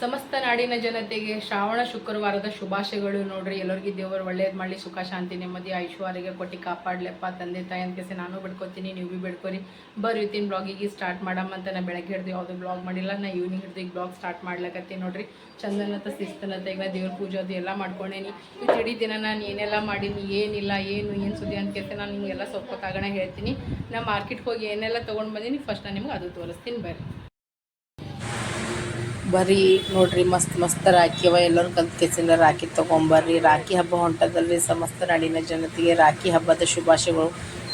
ಸಮಸ್ತ ನಾಡಿನ ಜನತೆಗೆ ಶ್ರಾವಣ ಶುಕ್ರವಾರದ ಶುಭಾಶಯಗಳು ನೋಡ್ರಿ. ಎಲ್ಲರಿಗೂ ದೇವರು ಒಳ್ಳೇದು ಮಾಡಲಿ, ಸುಖ, ಶಾಂತಿ, ನೆಮ್ಮದಿ ಐಶ್ವರ್ಯಗೆ ಕೊಟ್ಟು ಕಾಪಾಡ್ಲಪ್ಪ ತಂದೆ ತಾಯಿ ಅಂತ ಕೇಸಿ. ನಾನು ಬಿಡ್ಕೊತೀನಿ, ನೀವು ಭೀ ಬಿಡ್ಕೊರಿ. ಬರ್ರಿ ಇವತ್ತಿನ ಬ್ಲಾಗಿಗೆ ಸ್ಟಾರ್ಟ್ ಮಾಡಮ್ಮ ಅಂತ ನಾ ಬೆಳಗ್ಗೆ ಹಿಡ್ದು ಯಾವುದೂ ಬ್ಲಾಗ್ ಮಾಡಿಲ್ಲ. ನಾ ಈವ್ನಿಂಗ್ ಹಿಡ್ದು ಈಗ ಬ್ಲಾಗ್ ಸ್ಟಾರ್ಟ್ ಮಾಡ್ಲಕತ್ತೀನಿ ನೋಡ್ರಿ. ಚಂದನತ ಶಿಸ್ತನತ ಈಗ ದೇವ್ರ ಪೂಜೆ ಅದು ಎಲ್ಲ ಮಾಡ್ಕೊಂಡೇನಿ. ಇವತ್ತು ಇಡೀ ದಿನ ನಾನು ಏನೆಲ್ಲ ಮಾಡೀನಿ, ಏನಿಲ್ಲ, ಏನು ಏನು ಸುದ್ದಿ ಅಂತ ಕೇಳ್ತೆ ನಾನು ನಿಮಗೆಲ್ಲ ಸ್ವಲ್ಪ ಕಾಗಣ ಹೇಳ್ತೀನಿ. ನಾ ಮಾರ್ಕೆಟ್ಗೆ ಹೋಗಿ ಏನೆಲ್ಲ ತೊಗೊಂಡು ಬಂದೀನಿ ಫಸ್ಟ್ ನಾನು ನಿಮ್ಗೆ ಅದು ತೋರಿಸ್ತೀನಿ ಬರ್ರಿ. ಬರ್ರಿ ನೋಡ್ರಿ ಮಸ್ತ್ ಮಸ್ತ್ ರಾಖಿ ಅವ. ಎಲ್ಲರೂ ಕಲ್ತ್ ಕೆಸಿಂದ ರಾಖಿ ತಗೊಂಬರ್ರಿ. ರಾಖಿ ಹಬ್ಬ ಹೊಂಟದಲ್ರಿ ಸಮಸ್ತ ನಾಡಿನ ಜನತೆಗೆ ರಾಖಿ ಹಬ್ಬದ ಶುಭಾಶಯಗಳು.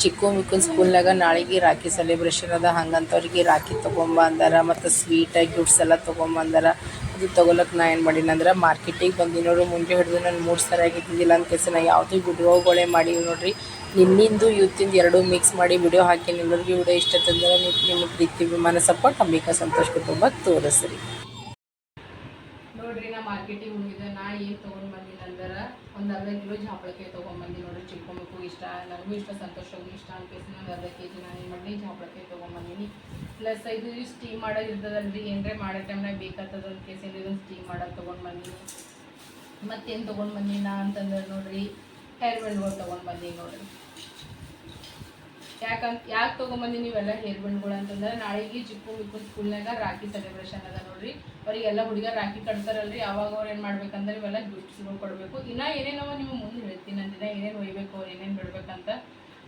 ಚಿಕ್ಕು ಮಿಕ್ಕು ಸ್ಕೂಲ್ನಾಗ ನಾಳೆಗೆ ರಾಖಿ ಸೆಲೆಬ್ರೇಷನ್ ಅದ. ಹಂಗಂತವ್ರಿಗೆ ರಾಖಿ ತೊಗೊಂಬ ಅಂದಾರ ಮತ್ತು ಸ್ವೀಟ್ ಗಿಫ್ಟ್ಸ್ ಎಲ್ಲ ತೊಗೊಂಬಂದಾರ. ಅದು ತೊಗೊಳಕ್ಕೆ ನಾ ಏನು ಮಾಡೀನಿ ಅಂದ್ರೆ ಮಾರ್ಕೆಟಿಗೆ ಬಂದಿನೋರು ಮುಂಜೆ ಹಿಡಿದು ನಾನು ಮೂರು ಸರಿಯಾಗಿ ಇದ್ದಿದ್ದಿಲ್ಲ ಅಂತ ಕೇಸಿ ನಾ ಯಾವುದೇ ವಿಡಿಯೋಗಳೇ ಮಾಡೀವಿ ನೋಡ್ರಿ. ನಿನ್ನಿಂದು ಇವತ್ತಿಂದ ಎರಡೂ ಮಿಕ್ಸ್ ಮಾಡಿ ವಿಡಿಯೋ ಹಾಕಿ ಎಲ್ಲರಿಗೂ ವಿಡಿಯೋ ಇಷ್ಟ ತಂದ್ರೆ ನಿಮ್ಮ ಪ್ರೀತಿ ವಿಮಾನ ಸಪೋರ್ಟ್ ಅಂಬಿಕಾ, ಸಂತೋಷ್ ಕುಟುಂಬ ತೋರಿಸ್ರಿ. ಮಾರ್ಕೆಟಿಗೆ ಹೋಗಿದ್ದೆ ನಾ ಏನು ತೊಗೊಂಡು ಬಂದಿನ ಅಂದ್ರೆ ಒಂದು ಅರ್ಧ ಕಿಲೋ ಜಾಪಳಕಾಯಿ ತೊಗೊಂಬಂದಿ ನೋಡ್ರಿ ಚಿಕ್ಕ ಮಕ್ಕಳು ಇಷ್ಟ, ನನಗೂ ಇಷ್ಟ ಸಂತೋಷಗೂ ಇಷ್ಟ ಅಂತ ನಾನು ಅರ್ಧ ಕೆ ಜಿ ನಾನು ಏನು ಮಾಡಿ ಜಾಪಳಕಾಯಿ ತೊಗೊಂಬಂದಿನಿ ಪ್ಲಸ್ ಇದು ಸ್ಟೀಮ್ ಮಾಡೋದು ಇರ್ತದಲ್ರಿ, ಏನರೇ ಮಾಡೋ ಟೈಮ್ನಾಗ ಬೇಕಾಗ್ತದ ಅಂತ ಕೇಸಿಂದ ಇದನ್ನು ಸ್ಟೀಮ್ ಮಾಡೋದು ತೊಗೊಂಡು ಬಂದೀನಿ. ಮತ್ತೇನು ತೊಗೊಂಡು ಬಂದಿನ ಅಂತಂದ್ರೆ ನೋಡಿರಿ ಹೇರ್ ಬ್ಯಾಂಡ್ಗಳು ತೊಗೊಂಡು ಬಂದೀನಿ ನೋಡ್ರಿ. ಯಾಕಂತ ಯಾಕೆ ತೊಗೊಂಬಂದಿ ನೀವೆಲ್ಲ ಹೇರ್ ಬಂಡ್ಗಳು ಅಂತಂದ್ರೆ ನಾಳೆಗೆ ಚಿಕ್ಕು ಮಿಕ್ಕು ಸ್ಕೂಲ್ನಾಗ ರಾಖಿ ಸೆಲೆಬ್ರೇಷನ್ ಅದ ನೋಡ್ರಿ. ಅವರಿಗೆಲ್ಲ ಹುಡುಗ ರಾಖಿ ಕಟ್ತಾರಲ್ರಿ, ಅವಾಗ ಅವ್ರು ಏನು ಮಾಡ್ಬೇಕಂದ್ರೆ ಇವೆಲ್ಲ ಗಿಫ್ಟ್ಸ್ಗಳು ಕೊಡಬೇಕು. ಇನ್ನೂ ಏನೇನವ ನೀವು ಮುಂದೆ ಹೇಳ್ತೀನಿ ಅಂದಿನ ಏನೇನು ಒಯ್ಬೇಕು, ಅವ್ರು ಏನೇನು ಬಿಡ್ಬೇಕಂತ.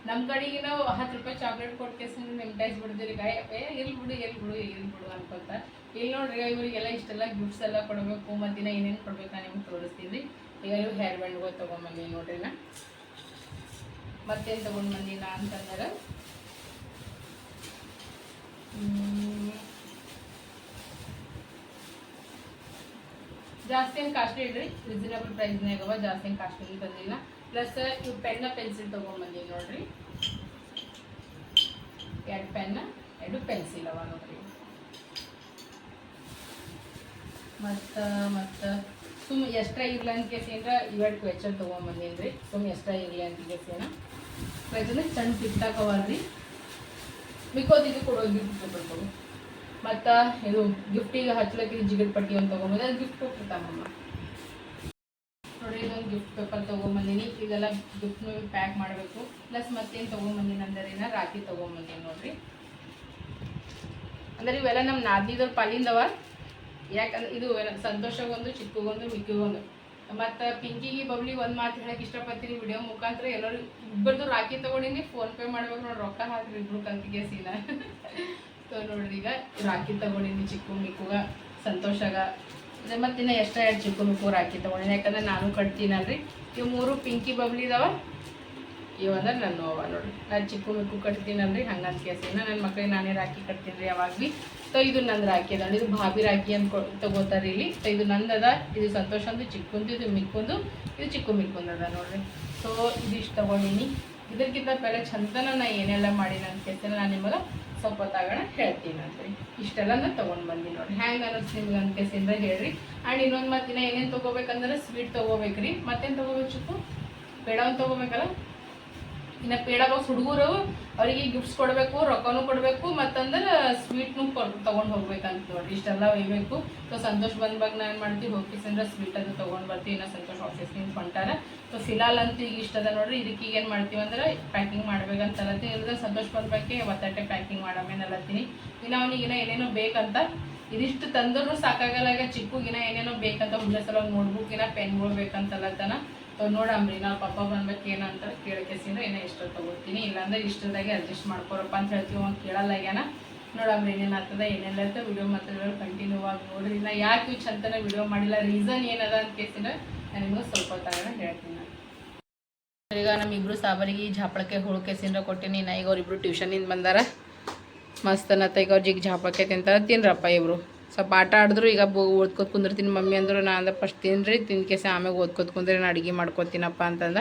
ನಮ್ಮ ಕಡೆಗೆ ನಾವು ಹತ್ತು ರೂಪಾಯಿ ಚಾಕ್ಲೇಟ್ ಕೊಟ್ಟು ನಿಮ್ಟೈಸ್ ಬಿಡ್ತೀರಿ ಗಾಯ ಎಲ್ಲಿ ಬಿಡು ಎಲ್ಲಿ ಬಿಡು ಎಲ್ಲಿ ಬಿಡು ಅನ್ಕೊಂತ. ಇಲ್ಲಿ ನೋಡ್ರಿ, ಇವರಿಗೆಲ್ಲ ಇಷ್ಟೆಲ್ಲ ಗಿಫ್ಟ್ಸ್ ಎಲ್ಲ ಕೊಡಬೇಕು ಮತ್ತಿನ ಏನೇನು ಕೊಡ್ಬೇಕು ನಿಮ್ಗೆ ತೋರಿಸ್ತೀನಿ. ಈಗ ನೀವು ಹೇರ್ ಬ್ಯಾಂಡ್ಗಳು ತೊಗೊಂಬಂದಿ ನೋಡ್ರಿ ನಾ ಮತ್ತೇನು ತಗೊಂಡು ಬಂದಿಲ್ಲ ಅಂತಂದ್ರೆ. ಜಾಸ್ತಿ ಏನು ಕಾಸ್ಟ್ಲಿ ಇಡ್ರಿ ರೀಸನೇಬಲ್ ಪ್ರೈಸ್ನಾಗ ಅವ, ಜಾಸ್ತಿ ಏನು ಕಾಸ್ಟ್ಲಿ ಬಂದಿಲ್ಲ. ಪ್ಲಸ್ ಇವು ಪೆನ್ನ ಪೆನ್ಸಿಲ್ ತೊಗೊಂಬಂದೀನಿ ನೋಡ್ರಿ. ಎರಡು ಪೆನ್ನ ಎರಡು ಪೆನ್ಸಿಲ್ ಅವ ನೋಡ್ರಿ. ಮತ್ತು ಮತ್ತು. ಸುಮ್ಮ ಎಷ್ಟ ಇರ್ಲಿ ಅಂತ ಕೇಸಿ ಏನ್ರ, ಇವೆರಡು ತಗೊಂಡ್ ತೊಗೊಂಬಂದೀನಿ ರೀ ಸುಮ್ಮ ಎಷ್ಟ ಇರಲಿ ಅಂತ ಕೇಸಿ ಏನ ಚಂದ ಸಣ್ಣ ಟಿಕ್ಟಾಕವಲ್ರಿ ಮಿಕ್ಕೋದು ಇದು ಕೊಡೋದು ಗಿಫ್ಟ್ ಕೊಡ್ಬೇಕು ಮತ್ತು ಇದು ಗಿಫ್ಟಿಗೆ ಹಚ್ಲಕ್ಕೆ ಜಿಗಟ್ ಪಟ್ಟಿ ಒಂದು ತೊಗೊಂಬಂದೆ, ಅದು ಗಿಫ್ಟ್ ಕೊಟ್ಟಿರ್ತಾವಮ್ಮ ನೋಡಿ, ಇದೊಂದು ಗಿಫ್ಟ್ ಪೇಪರ್ ತೊಗೊಂಬಂದಿನಿ. ಇದೆಲ್ಲ ಗಿಫ್ಟ್ನು ಪ್ಯಾಕ್ ಮಾಡಬೇಕು. ಪ್ಲಸ್ ಮತ್ತೇನು ತೊಗೊಂಬಂದಿನಿ ಅಂದ್ರೆ ಏನ ರಾಖಿ ತೊಗೊಂಬಂದಿನಿ ನೋಡಿರಿ. ಅಂದ್ರೆ ಇವೆಲ್ಲ ನಮ್ಮ ನಾದಿದವ್ರ ಪಾಲಿಂದವ. ಯಾಕಂದ್ರೆ ಇದು ಸಂತೋಷಗೊಂದು, ಚಿಕ್ಕಗೊಂದು, ಮಿಕ್ಕಿಗೊಂದು. ಮತ್ತು ಪಿಂಕಿಗೆ ಬಬ್ಲಿ ಒಂದು ಮಾತು ಹೇಳಕ್ಕೆ ಇಷ್ಟಪಡ್ತೀನಿ. ವಿಡಿಯೋ ಮುಖಾಂತರ ಎಲ್ಲರೂ ಇಬ್ಬರದು ರಾಖಿ ತೊಗೊಂಡಿನಿ. ಫೋನ್ ಪೇ ಮಾಡ್ಬೇಕು ನೋಡಿ, ರೊಕ್ಕ ಹಾಕ್ರಿ ಇಬ್ರು ಕಂತಿಗೆ ಸೀನ ಸೊ ನೋಡ್ರಿ, ಈಗ ರಾಖಿ ತೊಗೊಂಡಿನಿ ಚಿಕ್ಕು ಮಿಕ್ಕುಗ. ಸಂತೋಷಗ ಮತ್ತು ಇನ್ನು ಎಷ್ಟ ಎರಡು ಚಿಕ್ಕು ಮಿಕ್ಕು ರಾಖಿ ತೊಗೊಂಡಿನಿ. ಯಾಕಂದ್ರೆ ನಾನು ಕಟ್ತೀನಲ್ರಿ. ಈ ಮೂರು ಪಿಂಕಿ ಬಬ್ಲಿ ಇದಾವ. ಇವಂದ್ರೆ ನನ್ನ ನೋವ ನೋಡ್ರಿ ನಾನು ಚಿಕ್ಕು ಮಿಕ್ಕು ಕಟ್ತೀನಲ್ರಿ ಹಂಗಂತ ಕೇಸಿನ ನನ್ನ ಮಕ್ಳಿಗೆ ನಾನೇ ರಾಕಿ ಕಟ್ತೀನಿ ರೀ ಯಾವಾಗ ಭೀ ಸೊ ಇದು ನಂದು ರಾಖಿ ಅದ. ಇದು ಭಾಬಿ ರಾಖಿ ಅಂತ ತಗೋತಾರೆ ಇಲ್ಲಿ. ಸೊ ಇದು ನಂದದ ಇದು ಸಂತೋಷ ಅಂದು ಚಿಕ್ಕೊಂದು ಇದು ಮಿಕ್ಕುಂದು ಇದು ಚಿಕ್ಕು ಮಿಕ್ಕುಂದು ಅದ ನೋಡ್ರಿ. ಸೊ ಇದಿಷ್ಟು ತಗೊಂಡಿನಿ. ಇದಕ್ಕಿಂತ ಬೆಲೆ ಚಂದನ ನಾನು ಏನೆಲ್ಲ ಮಾಡಿ ನನ್ನ ಕೇಳ್ತೀನಿ. ನಾನು ನಿಮಗೆ ಸ್ವಲ್ಪ ತಗೋಣ ಹೇಳ್ತೀನಿ ಅಂತ್ರಿ ಇಷ್ಟೆಲ್ಲ ನಾನು ತೊಗೊಂಡು ಬಂದಿ ನೋಡ್ರಿ. ಹ್ಯಾಂಗೆ ಅನ್ನಿಸ್ ನಿಮ್ಗೆ ಅಂತ ಹೇಳ್ರಿ. ಆ್ಯಂಡ್ ಇನ್ನೊಂದು ಮತ್ತಿನ ಏನೇನು ತೊಗೋಬೇಕಂದ್ರೆ ಸ್ವೀಟ್ ತೊಗೋಬೇಕ್ರಿ. ಮತ್ತೇನು ತೊಗೋಬೇಕು ಚಿಕ್ಕು? ಒಂದು ತೊಗೋಬೇಕಲ್ಲ? ಇನ್ನು ಪೇಡಾಗೋ ಹುಡುಗರು ಅವರಿಗೆ ಗಿಫ್ಟ್ಸ್ ಕೊಡಬೇಕು, ರೊಕ್ಕನೂ ಕೊಡಬೇಕು, ಮತ್ತಂದ್ರೆ ಸ್ವೀಟ್ನು ತೊಗೊಂಡು ಹೋಗ್ಬೇಕಂತ ನೋಡ್ರಿ. ಇಷ್ಟೆಲ್ಲ ಒಯ್ಬೇಕು. ಸೊ ಸಂತೋಷ್ ಬಂದಾಗ ನಾನು ಏನು ಮಾಡ್ತೀವಿ ಹೋಗ್ತೀವಿ ಅಂದ್ರೆ ಸ್ವೀಟ್ ಅದು ತೊಗೊಂಡು ಬರ್ತೀವಿ ಇನ್ನು ಸಂತೋಷ್ ಆಫೀಸ್ನಿಂದ ಹೊಂಟಾರ. ಸೊ ಫಿಲಾಲ್ ಅಂತ ಈಗ ಇಷ್ಟದ ನೋಡ್ರಿ. ಇದಕ್ಕೆ ಈಗ ಏನು ಮಾಡ್ತೀವಿ ಅಂದ್ರೆ ಪ್ಯಾಕಿಂಗ್ ಮಾಡ್ಬೇಕಂತ ಅಲ್ಲತ್ತೀನಿ ಇಲ್ಲದ್ರೆ ಸಂತೋಷ್ ಬಂದಬೇಕೆ ಒತ್ತಟ್ಟೆ ಪ್ಯಾಕಿಂಗ್ ಮಾಡಮೇನಲ್ಲತ್ತೀನಿ ಇನ್ನು ಇನ್ನೂ ಏನೇನೋ ಬೇಕಂತ ಇದಿಷ್ಟು ತಂದ್ರೂ ಸಾಕಾಗಲ್ಲ. ಈಗ ಚಿಕ್ಕಗಿನ ಏನೇನೋ ಬೇಕಂತ ಹುಡ್ಲ ಸಲ ನೋಟ್ಬುಕ್ ಇನ್ನ ಪೆನ್ಗಳು ಬೇಕಂತಲ್ಲತನ ಸೊ ನೋಡಮ್ರಿ ನಾವು ಪಪ್ಪ ಬಂದ್ಬೇಕು ಏನಂತ ಕೇಳಕೆಸಿಂದ ಏನೋ ಇಷ್ಟ ತಗೋತೀನಿ. ಇಲ್ಲಾಂದ್ರೆ ಇಷ್ಟದಾಗೆ ಅಡ್ಜಸ್ಟ್ ಮಾಡ್ಕೊರಪ್ಪ ಅಂತ ಹೇಳ್ತೀವಿ, ಅವ್ನು ಕೇಳಲ್ಲ ಆಗ್ಯಾನ. ನೋಡಮ್ರಿ ಏನೇನು ಆಗ್ತದ ಏನೆಲ್ಲ ಇರ್ತದೆ ವಿಡಿಯೋ ಮಾತ್ರ ಕಂಟಿನ್ಯೂ ಆಗಿ ನೋಡ್ರಿ. ನಾ ಯಾಕೆ ಇವು ಚಂದನ ವಿಡಿಯೋ ಮಾಡಿಲ್ಲ. ರೀಸನ್ ಏನದ ಅಂತ ಕೇಸಿಂದ ನನಗೂ ಸ್ವಲ್ಪ ಹೊತ್ತಾಗ ಹೇಳ್ತೀನಿ ನಾನು. ಈಗ ನಮ್ಮಿಬ್ರು ಸಾಬರಿಗೆ ಜಾಪಳಕ್ಕೆ ಹುಳುಕೆ ಸಿಂದ್ರ ಕೊಟ್ಟಿನಿ. ನಾ ಈಗ ಅವ್ರಿಬ್ರು ಟ್ಯೂಷನಿಂದ ಬಂದಾರ. ಮಸ್ತ್ ಅನ್ನತ್ತ ಈಗ ಅವ್ರಿಗೆ ಜಾಪಳಕ್ಕೆ ತಿಂತಾರ. ತಿನ್ರಪ್ಪ ಇಬ್ರು. ಸ್ವಲ್ಪ ಆಟ ಆಡಿದ್ರು, ಈಗ ಓದ್ಕೋತ ಕುಂದಿರ್ತೀನಿ. ಮಮ್ಮಿ ಅಂದರು ನಾನು ಅಂದ್ರೆ ಫಸ್ಟ್ ತಿನ್ರಿ ತಿನ್ಕೇಸ ಆಮೇಲೆ ಓದ್ಕೋತ ಕುಂದ್ರಿ, ನಾನು ಅಡುಗೆ ಮಾಡ್ಕೊತೀನಪ್ಪ ಅಂತಂದ.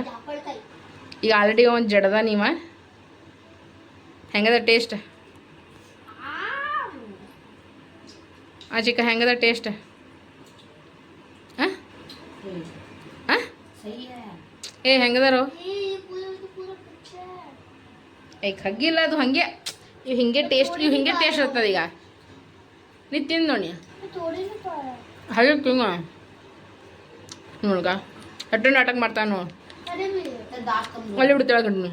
ಈಗ ಆಲ್ರೆಡಿ ಒಂದು ಜಡದ ನೀವ? ಹೆಂಗದ ಟೇಸ್ಟ್ ಆ ಚಿಕ್ಕ, ಹೆಂಗದ ಟೇಸ್ಟ್ ಏ, ಹೆಂಗದಾರೋ? ಏ ಖಗ್ಗಿಲ್ಲ ಅದು ಹಂಗೆ. ಇವು ಹಿಂಗೆ ಟೇಸ್ಟ್ ಇವು ಹಿಂಗೆ ಟೇಸ್ಟ್ ಇರ್ತದೆ ಈಗ. ನೀ ತಿಂದು ನೋಡಿ ಹಾಗೆ ತಿಂಗ. ನೋಡ್ಗ. ಅಟ್ಟು ನಾಟಕ ಮಾಡ್ತಾನು. ಅಲ್ಲಿ ಬಿಡ್ತಾಳ ಗಂಡು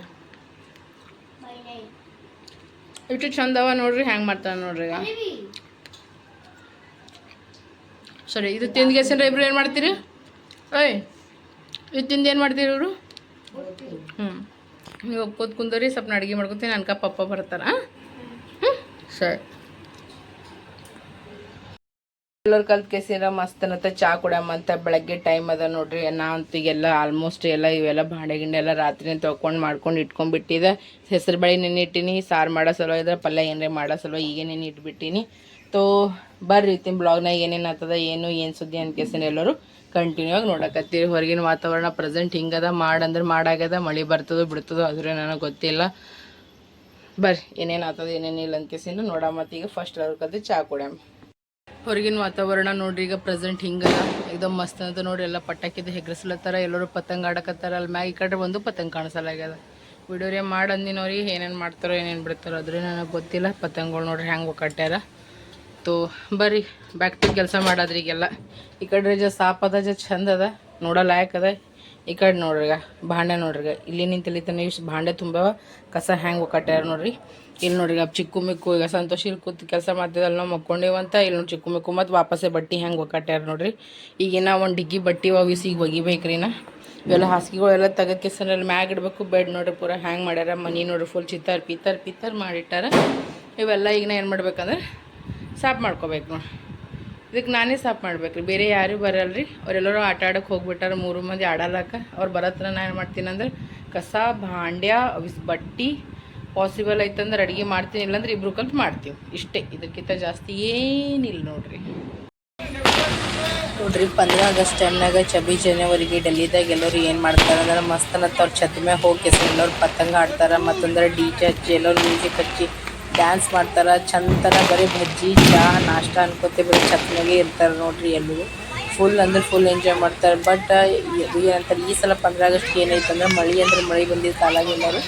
ಇಷ್ಟು ಚಂದವ ನೋಡ್ರಿ ಹ್ಯಾಂಗೆ ಮಾಡ್ತಾನೆ ನೋಡ್ರಿ ಈಗ. ಸರಿ ಇದು ತಿಂದು ಗೆಸಂದ್ರೆ ಇಬ್ರು ಏನು ಮಾಡ್ತೀರಿ? ಏಯ್ ಇದು ತಿಂದು ಏನು ಮಾಡ್ತೀರಿ ಇವರು? ಹ್ಞೂ ನೀವು ಒಪ್ಕೋದ್ ಕುಂದರಿ ಸ್ವಲ್ಪ ಅಡುಗೆ ಮಾಡ್ಕೊತೀನಿ ಅನ್ಕ ಪಪ್ಪ ಬರ್ತಾರ ಹ್ಞೂ ಸರಿ. ಎಲ್ಲರೂ ಕಲ್ತ್ ಕೇಸಿರ ಮಸ್ತ್ ಅನ್ನತ್ತ. ಚಾ ಕುಡ್ಯಮ್ಮಂತ ಬೆಳಗ್ಗೆ ಟೈಮ್ ಅದ ನೋಡ್ರಿ. ನಾ ಅಂತ ಎಲ್ಲ ಆಲ್ಮೋಸ್ಟ್ ಎಲ್ಲ ಇವೆಲ್ಲ ಬಾಂಡೆ ಗಿಂಡೆ ಎಲ್ಲ ರಾತ್ರಿ ತೊಗೊಂಡು ಮಾಡ್ಕೊಂಡು ಇಟ್ಕೊಂಡ್ಬಿಟ್ಟಿದೆ. ಹೆಸರು ಬೇಳೆ ನೆನೆ ಇಟ್ಟಿನಿ. ಸಾರು ಮಾಡೋ ಸಲುವ ಇದ್ರೆ ಪಲ್ಯ ಏನ್ರಿ ಮಾಡೋ ಸಲುವ ಈಗ ನೆನೆ ಇಟ್ಬಿಟ್ಟಿನಿ. ತೋ, ಬರ್ರಿ ತಿನ್ ಬ್ಲಾಗ್ನಾಗ ಏನೇನು ಆತದ ಏನು ಏನು ಸುದ್ದಿ ಅಂತ ಕೇಸಿನ ಎಲ್ಲರೂ ಕಂಟಿನ್ಯೂ ಆಗಿ ನೋಡಕತ್ತೀರಿ. ಹೊರಗಿನ ವಾತಾವರಣ ಪ್ರೆಸೆಂಟ್ ಹಿಂಗದ ಮಾಡಂದ್ರೆ ಮಾಡಾಗದ ಮಳೆ ಬರ್ತದೋ ಬಿಡ್ತದೋ ಅದ್ರ ನನಗೆ ಗೊತ್ತಿಲ್ಲ. ಬರ್ರಿ, ಏನೇನು ಆತದ ಏನೇನಿಲ್ಲ ಅಂತ ಕೇಸಿನ ನೋಡಮ್ಮ ಈಗ ಫಸ್ಟ್ ಅದ್ರ ಕದ್ದು ಚಾ ಕುಡ್ಯಾಮ. ಹೊರಗಿನ ವಾತಾವರಣ ನೋಡ್ರಿ, ಈಗ ಪ್ರೆಸೆಂಟ್ ಹಿಂಗಲ್ಲ ಇದು ಮಸ್ತ್ ಅಂತ ನೋಡ್ರಿ, ಎಲ್ಲ ಪಟಾಕಿದ್ದು ಹೆಗ್ರಸ್ಲತ್ತಾರ, ಎಲ್ಲರೂ ಪತಂಗ ಆಡಕತ್ತಾರ, ಅಲ್ಲಿ ಮ್ಯಾಗ ಈ ಕಡೆ ಒಂದು ಪತಂಗ ಕಾಣಿಸಲಾಗ್ಯದ. ವಿಡಿಯೋರಿ ಮಾಡಂದಿನವ್ರಿ ಏನೇನು ಮಾಡ್ತಾರೋ, ಏನೇನು ಬಿಡ್ತಾರೋ ಅದ್ರ ನನಗೆ ಗೊತ್ತಿಲ್ಲ, ಪತಂಗಗಳು ನೋಡ್ರಿ ಹೆಂಗೆ ಕಟ್ಟ್ಯಾರ ತೋ, ಬರ್ರಿ ಬ್ಯಾಕ್ ಟು ಕೆಲಸ ಮಾಡೋದ್ರಿಗೆಲ್ಲ ಈ ಕಡೆ ಜ ಸಾಪದ ಜ ಚಂದ ಅದ ನೋಡಲಾಯಕದ ಅದ. ಈ ಕಡೆ ನೋಡ್ರಿಗ, ಭಾಂಡೆ ನೋಡ್ರಿಗ, ಇಲ್ಲಿ ನಿಂತಲಿತಾನೆ ಇಷ್ಟು ಭಾಂಡೆ ತುಂಬ ಕಸ ಹ್ಯಾಂಗೆ ಕಟ್ಟ್ಯಾರ ನೋಡ್ರಿ. ಇಲ್ಲಿ ನೋಡ್ರಿ ಈಗ ಚಿಕ್ಕು ಮಿಕ್ಕು, ಈಗ ಸಂತೋಷ ಇಲ್ಲಿ ಕೂತು ಕೆಲಸ ಮಾಡ್ತಿದ್ದಲ್ಲ ನಾವು ಮಕ್ಕೊಂಡೇವಂತ ಇಲ್ಲಿ ನೋಡಿ ಚಿಕ್ಕು ಮಿಕ್ಕು ಮತ್ತು ವಾಪಸ್ಸೇ ಬಟ್ಟೆ ಹೆಂಗೆ ಒಕ್ಕಟ್ಯಾರ ನೋಡ್ರಿ. ಈಗಿನ ಒಂದು ಡಿಗ್ಗಿ ಬಟ್ಟೆ ಒಗಿಸಿ ಈಗ ಒಗಿಬೇಕ್ರಿ ನಾ. ಇವೆಲ್ಲ ಹಾಸಿಗೆಗಳೆಲ್ಲ ಕೆಸರಲ್ಲಿ ಮ್ಯಾಗ ಇಡಬೇಕು, ಬೆಡ್ ನೋಡ್ರಿ ಪೂರ ಹ್ಯಾಂಗೆ ಮಾಡ್ಯಾರ, ಮನಿ ನೋಡ್ರಿ ಫುಲ್ ಚಿತ್ತಾರ್ ಪಿತ್ತರ್ ಪಿತ್ತರ್ ಮಾಡಿಟ್ಟಾರ. ಇವೆಲ್ಲ ಈಗ ನಾ ಏನು ಮಾಡ್ಬೇಕಂದ್ರೆ ಸಾಫ್ ಮಾಡ್ಕೋಬೇಕು ನೋಡಿ. ಇದಕ್ಕೆ ನಾನೇ ಸಾಫ್ ಮಾಡ್ಬೇಕು ರೀ ಬೇರೆ ಯಾರೂ ಬರಲ್ರಿ. ಅವರೆಲ್ಲರೂ ಆಟ ಆಡೋಕೆ ಹೋಗ್ಬಿಟ್ಟಾರ, ಮೂರು ಮಂದಿ ಆಡಲ್ಲಕ್ಕ ಅವ್ರು ಬರತ್ರ ನಾನು ಏನು ಮಾಡ್ತೀನಿ ಅಂದ್ರೆ ಕಸ, ಭಾಂಡ್ಯ ಬಟ್ಟಿ ಪಾಸಿಬಲ್ ಆಯ್ತಂದ್ರೆ ಅಡುಗೆ ಮಾಡ್ತೀನಿ, ಇಲ್ಲಾಂದ್ರೆ ಇಬ್ರು ಕಲ್ತು ಮಾಡ್ತೀವಿ. ಇಷ್ಟೇ. ಇದಕ್ಕಿಂತ ಜಾಸ್ತಿ ಏನಿಲ್ಲ ನೋಡ್ರಿ. ನೋಡ್ರಿ ಪಂದ್ರ ಆಗಸ್ಟ್ ಟೈಮ್ನಾಗ ಚಬಿ ಜನವರಿಗೆ ಡೆಲ್ಲಿದಾಗ ಎಲ್ಲರು ಏನು ಮಾಡ್ತಾರೆ ಅಂದ್ರೆ ಮಸ್ತ್ ಅನ್ನತ್ತ ಅವ್ರ ಛತ್ ಮ್ಯಾಗ ಹೋಗಿ ಎಲ್ಲರು ಪತಂಗ ಆಡ್ತಾರೆ, ಮತ್ತಂದ್ರೆ ಡಿ ಜೆ ಹಚ್ಚಿ, ಎಲ್ಲರು ಮ್ಯೂಸಿಕ್ ಹಚ್ಚಿ ಡ್ಯಾನ್ಸ್ ಮಾಡ್ತಾರೆ. ಚಂದನ ಬರೀ ಬಜ್ಜಿ ಚಹಾ ನಾಷ್ಟ ಅನ್ಕೋತೀವಿ ಬರೀ ಛತ್ಮೆಗೆ ಇರ್ತಾರೆ ನೋಡ್ರಿ ಎಲ್ಲರೂ. ಫುಲ್ ಅಂದ್ರೆ ಫುಲ್ ಎಂಜಾಯ್ ಮಾಡ್ತಾರೆ. ಬಟ್ ಏನಂತಾರೆ, ಈ ಸಲ ಪಂದ್ರ ಆಗಸ್ಟ್ ಏನೈತೆ ಅಂದ್ರೆ ಮಳೆ ಅಂದ್ರೆ ಮಳೆ ಬಂದಿದ್ದ ಕಾಲಾಗ ಎಲ್ಲರೂ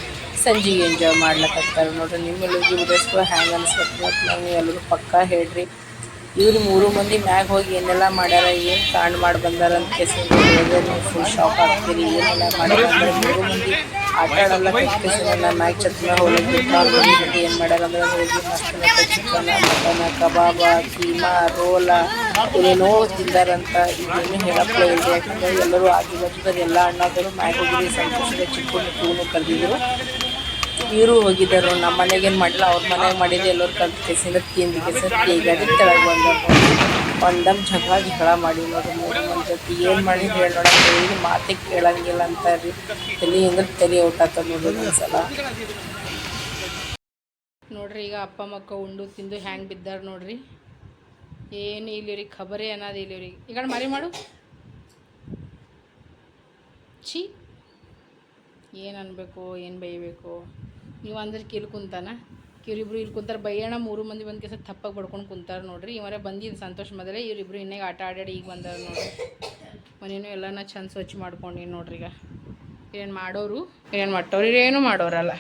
ಸಂಜೆಗೆ ಎಂಜಾಯ್ ಮಾಡ್ಲಕತ್ತಾರೆ ನೋಡ್ರಿ. ನಿಮ್ಮೆಲ್ಲರಿಗೂ ವಿಡಿಯೋಸ್ಗಳು ಹ್ಯಾಂಗೆ ಮತ್ತು ನಾವು ಎಲ್ಲರೂ ಪಕ್ಕಾ ಹೇಳ್ರಿ. ಇವ್ರು ಮೂರು ಮಂದಿ ಮ್ಯಾಗ ಹೋಗಿ ಏನೆಲ್ಲ ಮಾಡ್ಯಾರ, ಏನು ಕಾಂಡ್ ಮಾಡಿ ಬಂದಾರ ಅಂತ ಕೆಸರು ನೀವು ಫುಲ್ ಶಾಕ್ ಆಗ್ತೀರಿ, ಏನೆಲ್ಲ ಮಾಡ್ಯಾರ ಅಂದ್ರೆ ಮೂರು ಮಂದಿ ಆಟ ಆಡಲ್ಲ ಕೇಸಲ್ಲ ಮ್ಯಾಗ್ ಮ್ಯಾಗ ಹೋಗಿ ಏನು ಮಾಡ್ಯಾರ ಅಂದ್ರೆ ಹೋಗಿ ಮಸ್ತ್ ಚಿಕನ್ ಮಟನ್, ಕಬಾಬ, ಕೀಮಾ, ರೋಲ, ಏನೇನೋ ತಿಂದಾರಂತ ಇದೇನು ಹೇಳಕ್ಕೆ ಇಲ್ಲ ಯಾಕಂದ್ರೆ ಎಲ್ಲರೂ ಆಗಿ ಬರ್ತಾರೆ ಎಲ್ಲ ಅಣ್ಣಾದರೂ ಮ್ಯಾಗ ಹೋಗಿ ಸಂತೋಷದ ಚಿಕ್ಕ ಮಕ್ಕಳು ಕರೆದಿದ್ರು. ಇವರು ಹೋಗಿದ್ದರು. ನಮ್ಮ ಮನೆಗೆ ಏನು ಮಾಡಿಲ್ಲ, ಅವ್ರ ಮನೆಗೆ ಮಾಡಿದ್ದು ಎಲ್ಲರೂ ಕಲ್ತು ಕೆಸಿಂದ ತಿಂದು ಈಗ ಅದಕ್ಕೆ ಕೆಳಗೆ ಬಂದರು. ಒಂದಮ್ ಜಗಳ ಜಗಳ ಮಾಡಿ ನೋಡಿ ಮೂರು ಮಂದಿ ಜೊತೆ. ಏನು ಮಾಡಿ ಹೇಳಿ ನೋಡೋಣ ಏನು ಮಾತೆ ಕೇಳಂಗಿಲ್ಲ ರೀ. ತಲೆ ಅಂದ್ರೆ ತಲೆ ಔಟ್ ಆಗ್ತದೆ ನೋಡ್ರಿ ಒಂದ್ಸಲ. ನೋಡ್ರಿ, ಈಗ ಅಪ್ಪ ಮಕ್ಕ ಉಂಡು ತಿಂದು ಹ್ಯಾಂಗೆ ಬಿದ್ದಾರ ನೋಡ್ರಿ. ಏನು ಇಲ್ಲಿವ್ರಿಗೆ ಖಬರೇ ಅನ್ನೋದು ಇಲ್ಲಿವ್ರಿಗೆ ಈಗ ಮರಿ ಮಾಡು. ಛೀ. ಏನು ಅನ್ಬೇಕು, ಏನು ಬೈಬೇಕು ನೀವು ಅಂದ್ರೆ ಕಿಲ್ ಕುಂತಾನ? ಇವ್ರಿಬ್ರು ಇಲ್ಲಿ ಕುಂತಾರ. ಬೈಯ್ಯಾಣ ಮೂರು ಮಂದಿ ಬಂದು ತಪ್ಪಾಗಿ ಬಡ್ಕೊಂಡು ಕುಂತಾರ ನೋಡ್ರಿ. ಇವರೇ ಬಂದಿದ್ದು ಸಂತೋಷ ಮೊದಲೇ. ಇವರಿಬ್ರು ಇನ್ನೇ ಆಟ ಆಡಾಡಿ ಈಗ ಬಂದಾರ ನೋಡ್ರಿ. ಮನೇನು ಎಲ್ಲನ ಚಂದ ಸ್ವಚ್ಛ ಮಾಡ್ಕೊಂಡು ನೋಡ್ರಿ ಈಗ. ಏನು ಮಾಡೋರು ಏನು ಮಟ್ಟವ್ರು ಏನು ಮಾಡೋರಲ್ಲ.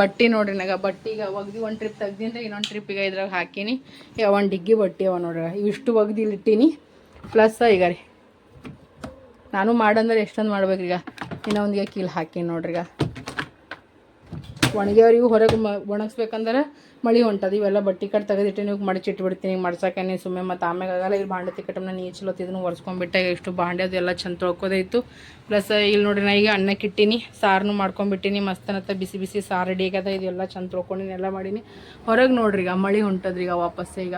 ಬಟ್ಟೆ ನೋಡ್ರಿ ನಾಗ ಬಟ್ಟಿಗೆ ಒಗ್ದು ಒಂದು ಟ್ರಿಪ್ ತೆಗ್ದಿಂದ ಇನ್ನೊಂದು ಟ್ರಿಪ್ಪಿಗೆ ಇದ್ರಾಗ ಹಾಕೀನಿ. ಈಗ ಒಂದು ಡಿಗ್ಗಿ ಬಟ್ಟೆ ಅವ ನೋಡ್ರಿ ಇವಿಷ್ಟು ಒಗ್ದು ಪ್ಲಸ್ ಈಗ ರೀ. ನಾನು ಮಾಡಂದ್ರೆ ಎಷ್ಟೊಂದು ಈಗ ಇನ್ನೊಂದಿಗೆ ಕೀಲ್ ಹಾಕಿ ನೋಡ್ರಿ ಈಗ. ಒಣಗ್ಯಾವ್ರಿಗೂ ಹೊರಗೆ ಮ ಒಣಗಿಸ್ಬೇಕಂದ್ರೆ ಮಳೆ ಹೊಂಟದ. ಇವೆಲ್ಲ ಬಟ್ಟೆ ಕಟ್ ತೆಗೆದಿಟ್ಟು ನೀವು ಮಡಚಿಟ್ಬಿಡ್ತೀನಿ. ಮಾಡ್ಸಕ್ಕೆ ನೀನು ಸುಮ್ಮನೆ ಮತ್ತು ಆಮ್ಯಾಗ ಆಗಲ್ಲ. ಇಲ್ಲಿ ಬಾಂಡೆ ತಿಕ್ಕಟ್ಟಮ್ನ ನೀರು ಚಲೋತಿದ್ನು ಒರೆಸ್ಕೊಂಡ್ಬಿಟ್ಟೆ ಎಷ್ಟು ಬಾಂಡೆ ಅದೆಲ್ಲ ಚಂದ ತೊಳ್ಕೋದೈತು ಪ್ಲಸ್ ಇಲ್ಲಿ ನೋಡ್ರಿ ನಾ ಈಗ ಅನ್ನಕ್ಕೆ ಇಟ್ಟೀನಿ ಸಾರನು ಮಾಡ್ಕೊಂಡ್ಬಿಟ್ಟಿನಿ ಮಸ್ತನತ್ತ ಬಿಸಿ ಬಿಸಿ ಸಾರು ರೆಡಿ ಆಗ್ಯದ. ಇದೆಲ್ಲ ಚಂದ ತೊಳ್ಕೊಂಡಿನಿ ಎಲ್ಲ ಮಾಡೀನಿ. ಹೊರಗೆ ನೋಡ್ರಿ ಈಗ ಮಳೆ ಹೊಂಟದ್ರಿ ಈಗ ವಾಪಸ್ ಈಗ.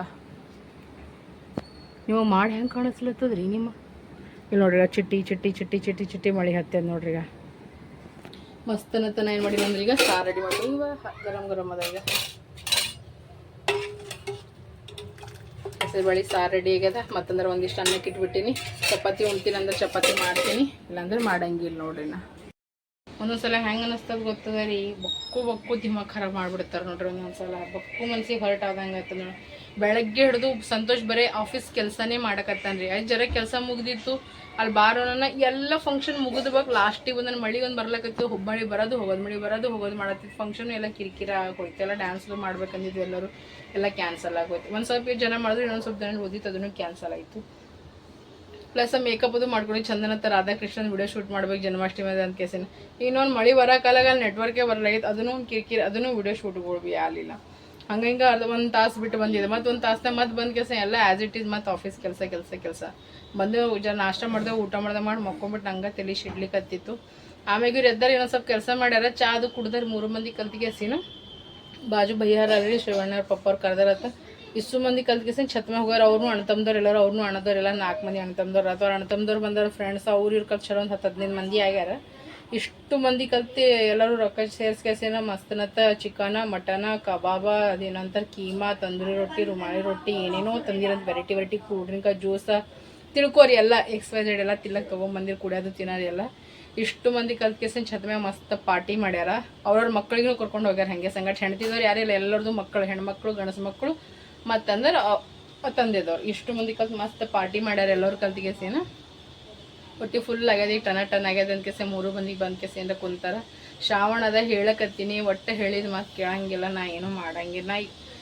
ನೀವು ಮಾಡಿ ಹೆಂಗೆ ಕಾಣಿಸ್ಲತ್ತದ್ರಿ ನಿಮ್ಮ? ಇಲ್ಲಿ ನೋಡ್ರಿ ಚಿಟ್ಟಿ ಚಿಟ್ಟಿ ಚಿಟ್ಟಿ ಚಿಟ್ಟಿ ಚಿಟ್ಟಿ ಮಳೆ ಹತ್ತದ ನೋಡ್ರಿ ಈಗ. ಮಸ್ತನತನ ಏನು ಮಾಡಿಲ್ಲ ಅಂದ್ರೆ ಈಗ ಸಾರು ರೆಡಿ ಮಾಡಿ ಈಗ ಗರಂ ಗರಂ ಅದ ಈಗ. ಹೆಸರು ಬಳಿ ಸಾರು ರೆಡಿ ಆಗ್ಯದ. ಮತ್ತಂದ್ರೆ ಒಂದಿಷ್ಟು ಅನ್ನಕ್ಕೆ ಇಟ್ಬಿಟ್ಟಿನಿ. ಚಪಾತಿ ಉಣ್ತೀನಿ ಅಂದ್ರೆ ಚಪಾತಿ ಮಾಡ್ತೀನಿ. ಇಲ್ಲಾಂದ್ರೆ ಮಾಡಂಗಿಲ್ಲ ನೋಡ್ರಿ ನಾ. ಒಂದೊಂದ್ಸಲ ಹೆಂಗೆ ಅನ್ನಿಸ್ತದ ಗೊತ್ತದ ರೀ. ಬಕ್ಕು ಬಕ್ಕು ದಿಮಾಗ್ ಖರಾಬ್ ಮಾಡಿಬಿಡ್ತಾರೆ ನೋಡ್ರಿ ಒಂದೊಂದ್ಸಲ. ಬಕ್ಕು ಮನ್ಸಿಗೆ ಹರ್ಟ್ ಆದಂಗೆ ಆಯ್ತು ನೋಡಿ. ಬೆಳಗ್ಗೆ ಹಿಡಿದು ಸಂತೋಷ್ ಬರೇ ಆಫೀಸ್ ಕೆಲಸನೇ ಮಾಡಕತ್ತಾನ್ರಿ. ಅದು ಜರ ಕೆಲಸ ಮುಗ್ದಿತ್ತು. ಅಲ್ಲಿ ಬಾರೋನ ಎಲ್ಲ ಫಂಕ್ಷನ್ ಮುಗಿದ್ಬೇಕು ಲಾಸ್ಟಿಗೆ ಒಂದೊಂದು ಮಳಿ ಒಂದು ಬರ್ಲಕತ್ತು, ಹುಬ್ಬಳ್ಳಿ ಬರೋದು ಹೋಗೋದು, ಮಳಿ ಬರೋದು ಹೋಗೋದು ಮಾಡತ್ತಿತ್ತು ಫಂಕ್ಷನ್ ಎಲ್ಲ ಕಿರಿಕಿರ ಆಗೋಯ್ತು, ಎಲ್ಲ ಡ್ಯಾನ್ಸ್ ಮಾಡ್ಬೇಕಂದಿದ್ದು ಎಲ್ಲರೂ, ಎಲ್ಲ ಕ್ಯಾನ್ಸಲ್ ಆಗೋಯ್ತು. ಒಂದು ಸ್ವಲ್ಪ ಜನ ಮಾಡಿದ್ರು, ಇನ್ನೊಂದು ಸ್ವಲ್ಪ ಜನ ಓದಿತ್ತು ಅದನ್ನು ಕ್ಯಾನ್ಸಲ್ ಆಯಿತು. ಪ್ಲಸ್ ಮೇಕಪ್ ಅದು ಮಾಡ್ಕೊಂಡು, ಚಂದನ ಹತ್ರ ರಾಧಾಕೃಷ್ಣನ್ ವಿಡಿಯೋ ಶೂಟ್ ಮಾಡ್ಬೇಕು ಜನ್ಮಾಷ್ಟಮಿ ಅಂತ ಕೇಸಿನ. ಇನ್ನೊಂದು ಮಳಿ ಬರೋ ಕಾಲಾಗ ಅಲ್ಲಿ ನೆಟ್ವರ್ಕೇ ಬರಲಾಗಿತ್ತು, ಅದನ್ನು ಒಂದು ಕಿರಿಕಿರಿ, ಅದನ್ನು ವಿಡಿಯೋ ಶೂಟ್ಗಳು ಭೀ ಆಗಲಿಲ್ಲ. ಹಂಗೆ ಹಿಂಗೆ ಅರ್ಧ ಒಂದು ತಾಸು ಬಿಟ್ಟು ಬಂದಿದೆ. ಮತ್ತು ಒಂದು ತಾಸನ್ನ ಮತ್ತೆ ಬಂದ ಕೆಲಸ ಎಲ್ಲ ಆ್ಯಸ್ ಇಟ್ ಈಸ್ ಮತ್ತು ಆಫೀಸ್ ಕೆಲಸ ಕೆಲಸ ಕೆಲಸ. ಬಂದು ಜನ ನಾಷ್ಟ ಮಾಡ್ದೆ, ಊಟ ಮಾಡ್ದೆ ಮಾಡಿ ಮಕ್ಕೊಂಬಿಟ್ಟು ನಂಗೆ ತಲೆ ಶಿಡ್ಲಿಕತ್ತಿತ್ತು ಆಮ್ಯಾಗ ಇವ್ರು ಎದ್ದಾರ ಏನೋ ಸ್ವಲ್ಪ ಕೆಲಸ ಮಾಡ್ಯಾರ, ಚಾ ಅದು ಕುಡ್ದಾರ ಮೂರು ಮಂದಿ ಕಲ್ತಿಗೆ ಹಸಿನ. ಬಾಜು ರೀ ಶಿವಣ್ಣವ್ರ ಪಪ್ಪವ್ರು ಕರೆದಾರತ್ತ ಇಷ್ಟು ಮಂದಿ ಕಲ್ತ್ಕಿಸಿನ ಛತ್ ಹೋಗ್ಯಾರ ಅವ್ರನ್ನೂ ಅಣ್ತಮ್ದವ್ರು ಎಲ್ಲರೂ ಅವ್ರನ್ನೂ ಅಣ್ಣದವ್ರು ಎಲ್ಲ ನಾಲ್ಕು ಮಂದಿ ಅಣ್ತಮ್ದವ್ರು ಅಥವಾ ಅಣ್ತಮ್ದವ್ರು ಬಂದಾರ ಫ್ರೆಂಡ್ಸ್ ಅವ್ರು ಇವ್ರು ಚಲೋ ಒಂದು ಹತ್ತು ಹದಿನೈದು ಮಂದಿ ಆಗ್ಯಾರ. ಇಷ್ಟು ಮಂದಿ ಕಲ್ತಿ ಎಲ್ಲರೂ ರೊಕ್ಕ ಸೇರಿಸ್ಕೇಸಿನ ಮಸ್ತನತ್ತ, ಚಿಕನ, ಮಟನ, ಕಬಾಬ ಅದೇನಂತಾರೆ ಕೀಮಾ, ತಂದೂರಿ ರೊಟ್ಟಿ ರುಮಾಲಿ ರೊಟ್ಟಿ, ಏನೇನೋ ತಂದಿರಂತ variety variety cool drink juice ತಿಳ್ಕೊರಿ ಎಲ್ಲ ವೈ ಜೆಡ್ ಎಲ್ಲ ತಿಲ್ಲಕ್ಕೆ ತೊಗೊಂಬಂದಿರು ಕುಡಿಯೋದು ತಿನ್ನೋದು ಎಲ್ಲ. ಇಷ್ಟು ಮಂದಿ ಕಲ್ತ್ಕೇಸಿನ ಛತ್ ಮ್ಯಾಗ ಮಸ್ತ್ ಪಾರ್ಟಿ ಮಾಡ್ಯಾರ. ಅವ್ರವ್ರ ಮಕ್ಕಳಿಗೂ ಕರ್ಕೊಂಡು ಹೋಗ್ಯಾರ ಹಂಗೆ ಸಂಗಟ ಹೆಣ್ತಿದವ್ರು ಯಾರಿಲ್ಲ ಎಲ್ಲರದು ಮಕ್ಕಳು ಹೆಣ್ಮಕ್ಳು, ಗಂಡಸು ಮಕ್ಕಳು ಮತ್ತಂದ್ರೆ ತಂದಿದವ್ರು. ಇಷ್ಟು ಮಂದಿ ಕಲ್ತು ಮಸ್ತ್ ಪಾರ್ಟಿ ಮಾಡ್ಯಾರ ಎಲ್ಲರೂ ಕೇಸಿನ. ಒಟ್ಟಿ ಫುಲ್ ಆಗ್ಯದ ಟನ ಟನ್ ಆಗ್ಯದ ಅಂತ ಕೇಸೆ ಮೂರು ಮಂದಿಗೆ ಬಂದ ಕೆಸೆ ಅಂತ ಕುಂತಾರ. ಶ್ರಾವಣ ಅದ ಹೇಳಕತ್ತೀನಿ, ಒಟ್ಟು ಹೇಳಿದ ಮಾತು ಕೇಳಂಗಿಲ್ಲ, ನಾ ಏನು ಮಾಡಂಗಿಲ್ಲ. ನಾ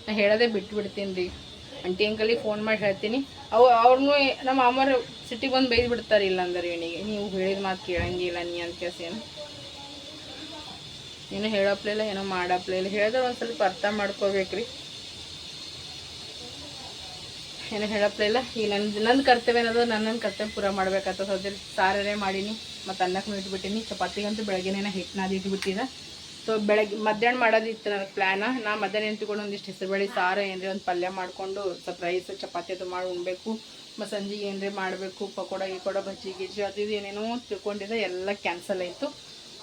ನಾ ಹೇಳೋದೇ ಬಿಟ್ಟು ಬಿಡ್ತೀನಿ ರೀ. ಅಂಟಿ ಅಂಕಲಿಗೆ ಫೋನ್ ಮಾಡಿ ಹೇಳ್ತೀನಿ. ಅವು ಅವ್ರನ್ನೂ ನಮ್ಮ ಅಮ್ಮರು ಸಿಟಿಗೆ ಬಂದು ಬೈದು ಬಿಡ್ತಾರೆ ಇಲ್ಲ ಅಂದ್ರೆ ಇವನಿಗೆ. ನೀವು ಹೇಳಿದ ಮಾತು ಕೇಳಂಗಿಲ್ಲ ನೀ ಅಂತ ಕೇಸೇನು ಹೇಳಪ್ಲೇ ಇಲ್ಲ, ಏನೋ ಮಾಡಪ್ಲಿಲ್ಲ ಹೇಳಿದ್ರೆ ಒಂದು ಸ್ವಲ್ಪ ಅರ್ಥ ಮಾಡ್ಕೋಬೇಕ್ರಿ. ಏನು ಹೇಳಪ್ಲಿಲ್ಲ ಈಗ ನನ್ನ ನನ್ನ ಕರ್ತವ್ಯ ಏನದು ನನ್ನ ನನ್ನ ಕರ್ತವ್ಯ ಪೂರ ಮಾಡ್ಬೇಕಾಗ್ತದೆ. ಸದ್ಯ ಸಾರೇ ಮಾಡೀನಿ. ಮತ್ತು ಅನ್ನಕ್ಕೆ ಇಟ್ಬಿಟ್ಟಿನಿ ಚಪಾತಿಗಂತೂ ಬೆಳಗ್ಗೆನೇನ ಹಿಟ್ಟು ನಾದಿ ಸೊ ಬೆಳಗ್ಗೆ ಮಧ್ಯಾಹ್ನ ಮಾಡೋದಿತ್ತು ನನಗೆ ಪ್ಲ್ಯಾನ ನಾ ಮಧ್ಯಾಹ್ನ ನಿಂತ್ಕೊಂಡು ಒಂದಿಷ್ಟು ಹೆಸರುಬೇಳೆ ಸಾರು, ಏನ್ರಿ ಒಂದು ಪಲ್ಯ ಮಾಡಿಕೊಂಡು ಸ್ವಲ್ಪ ರೈಸ್ ಚಪಾತಿ ಅದು ಮಾಡಿ ಉಣ್ಬೇಕು. ಮತ್ತು ಸಂಜೆಗೆ ಏನ್ರಿ ಮಾಡಬೇಕು, ಪಕೋಡ, ಗಿಕೋಡ, ಬಜ್ಜಿ, ಗಿಜ್ಜಿ, ಅದು ಇದು ಏನೇನೋ ತಿಳ್ಕೊಂಡಿದ್ದೆ, ಎಲ್ಲ ಕ್ಯಾನ್ಸಲ್ ಆಯಿತು.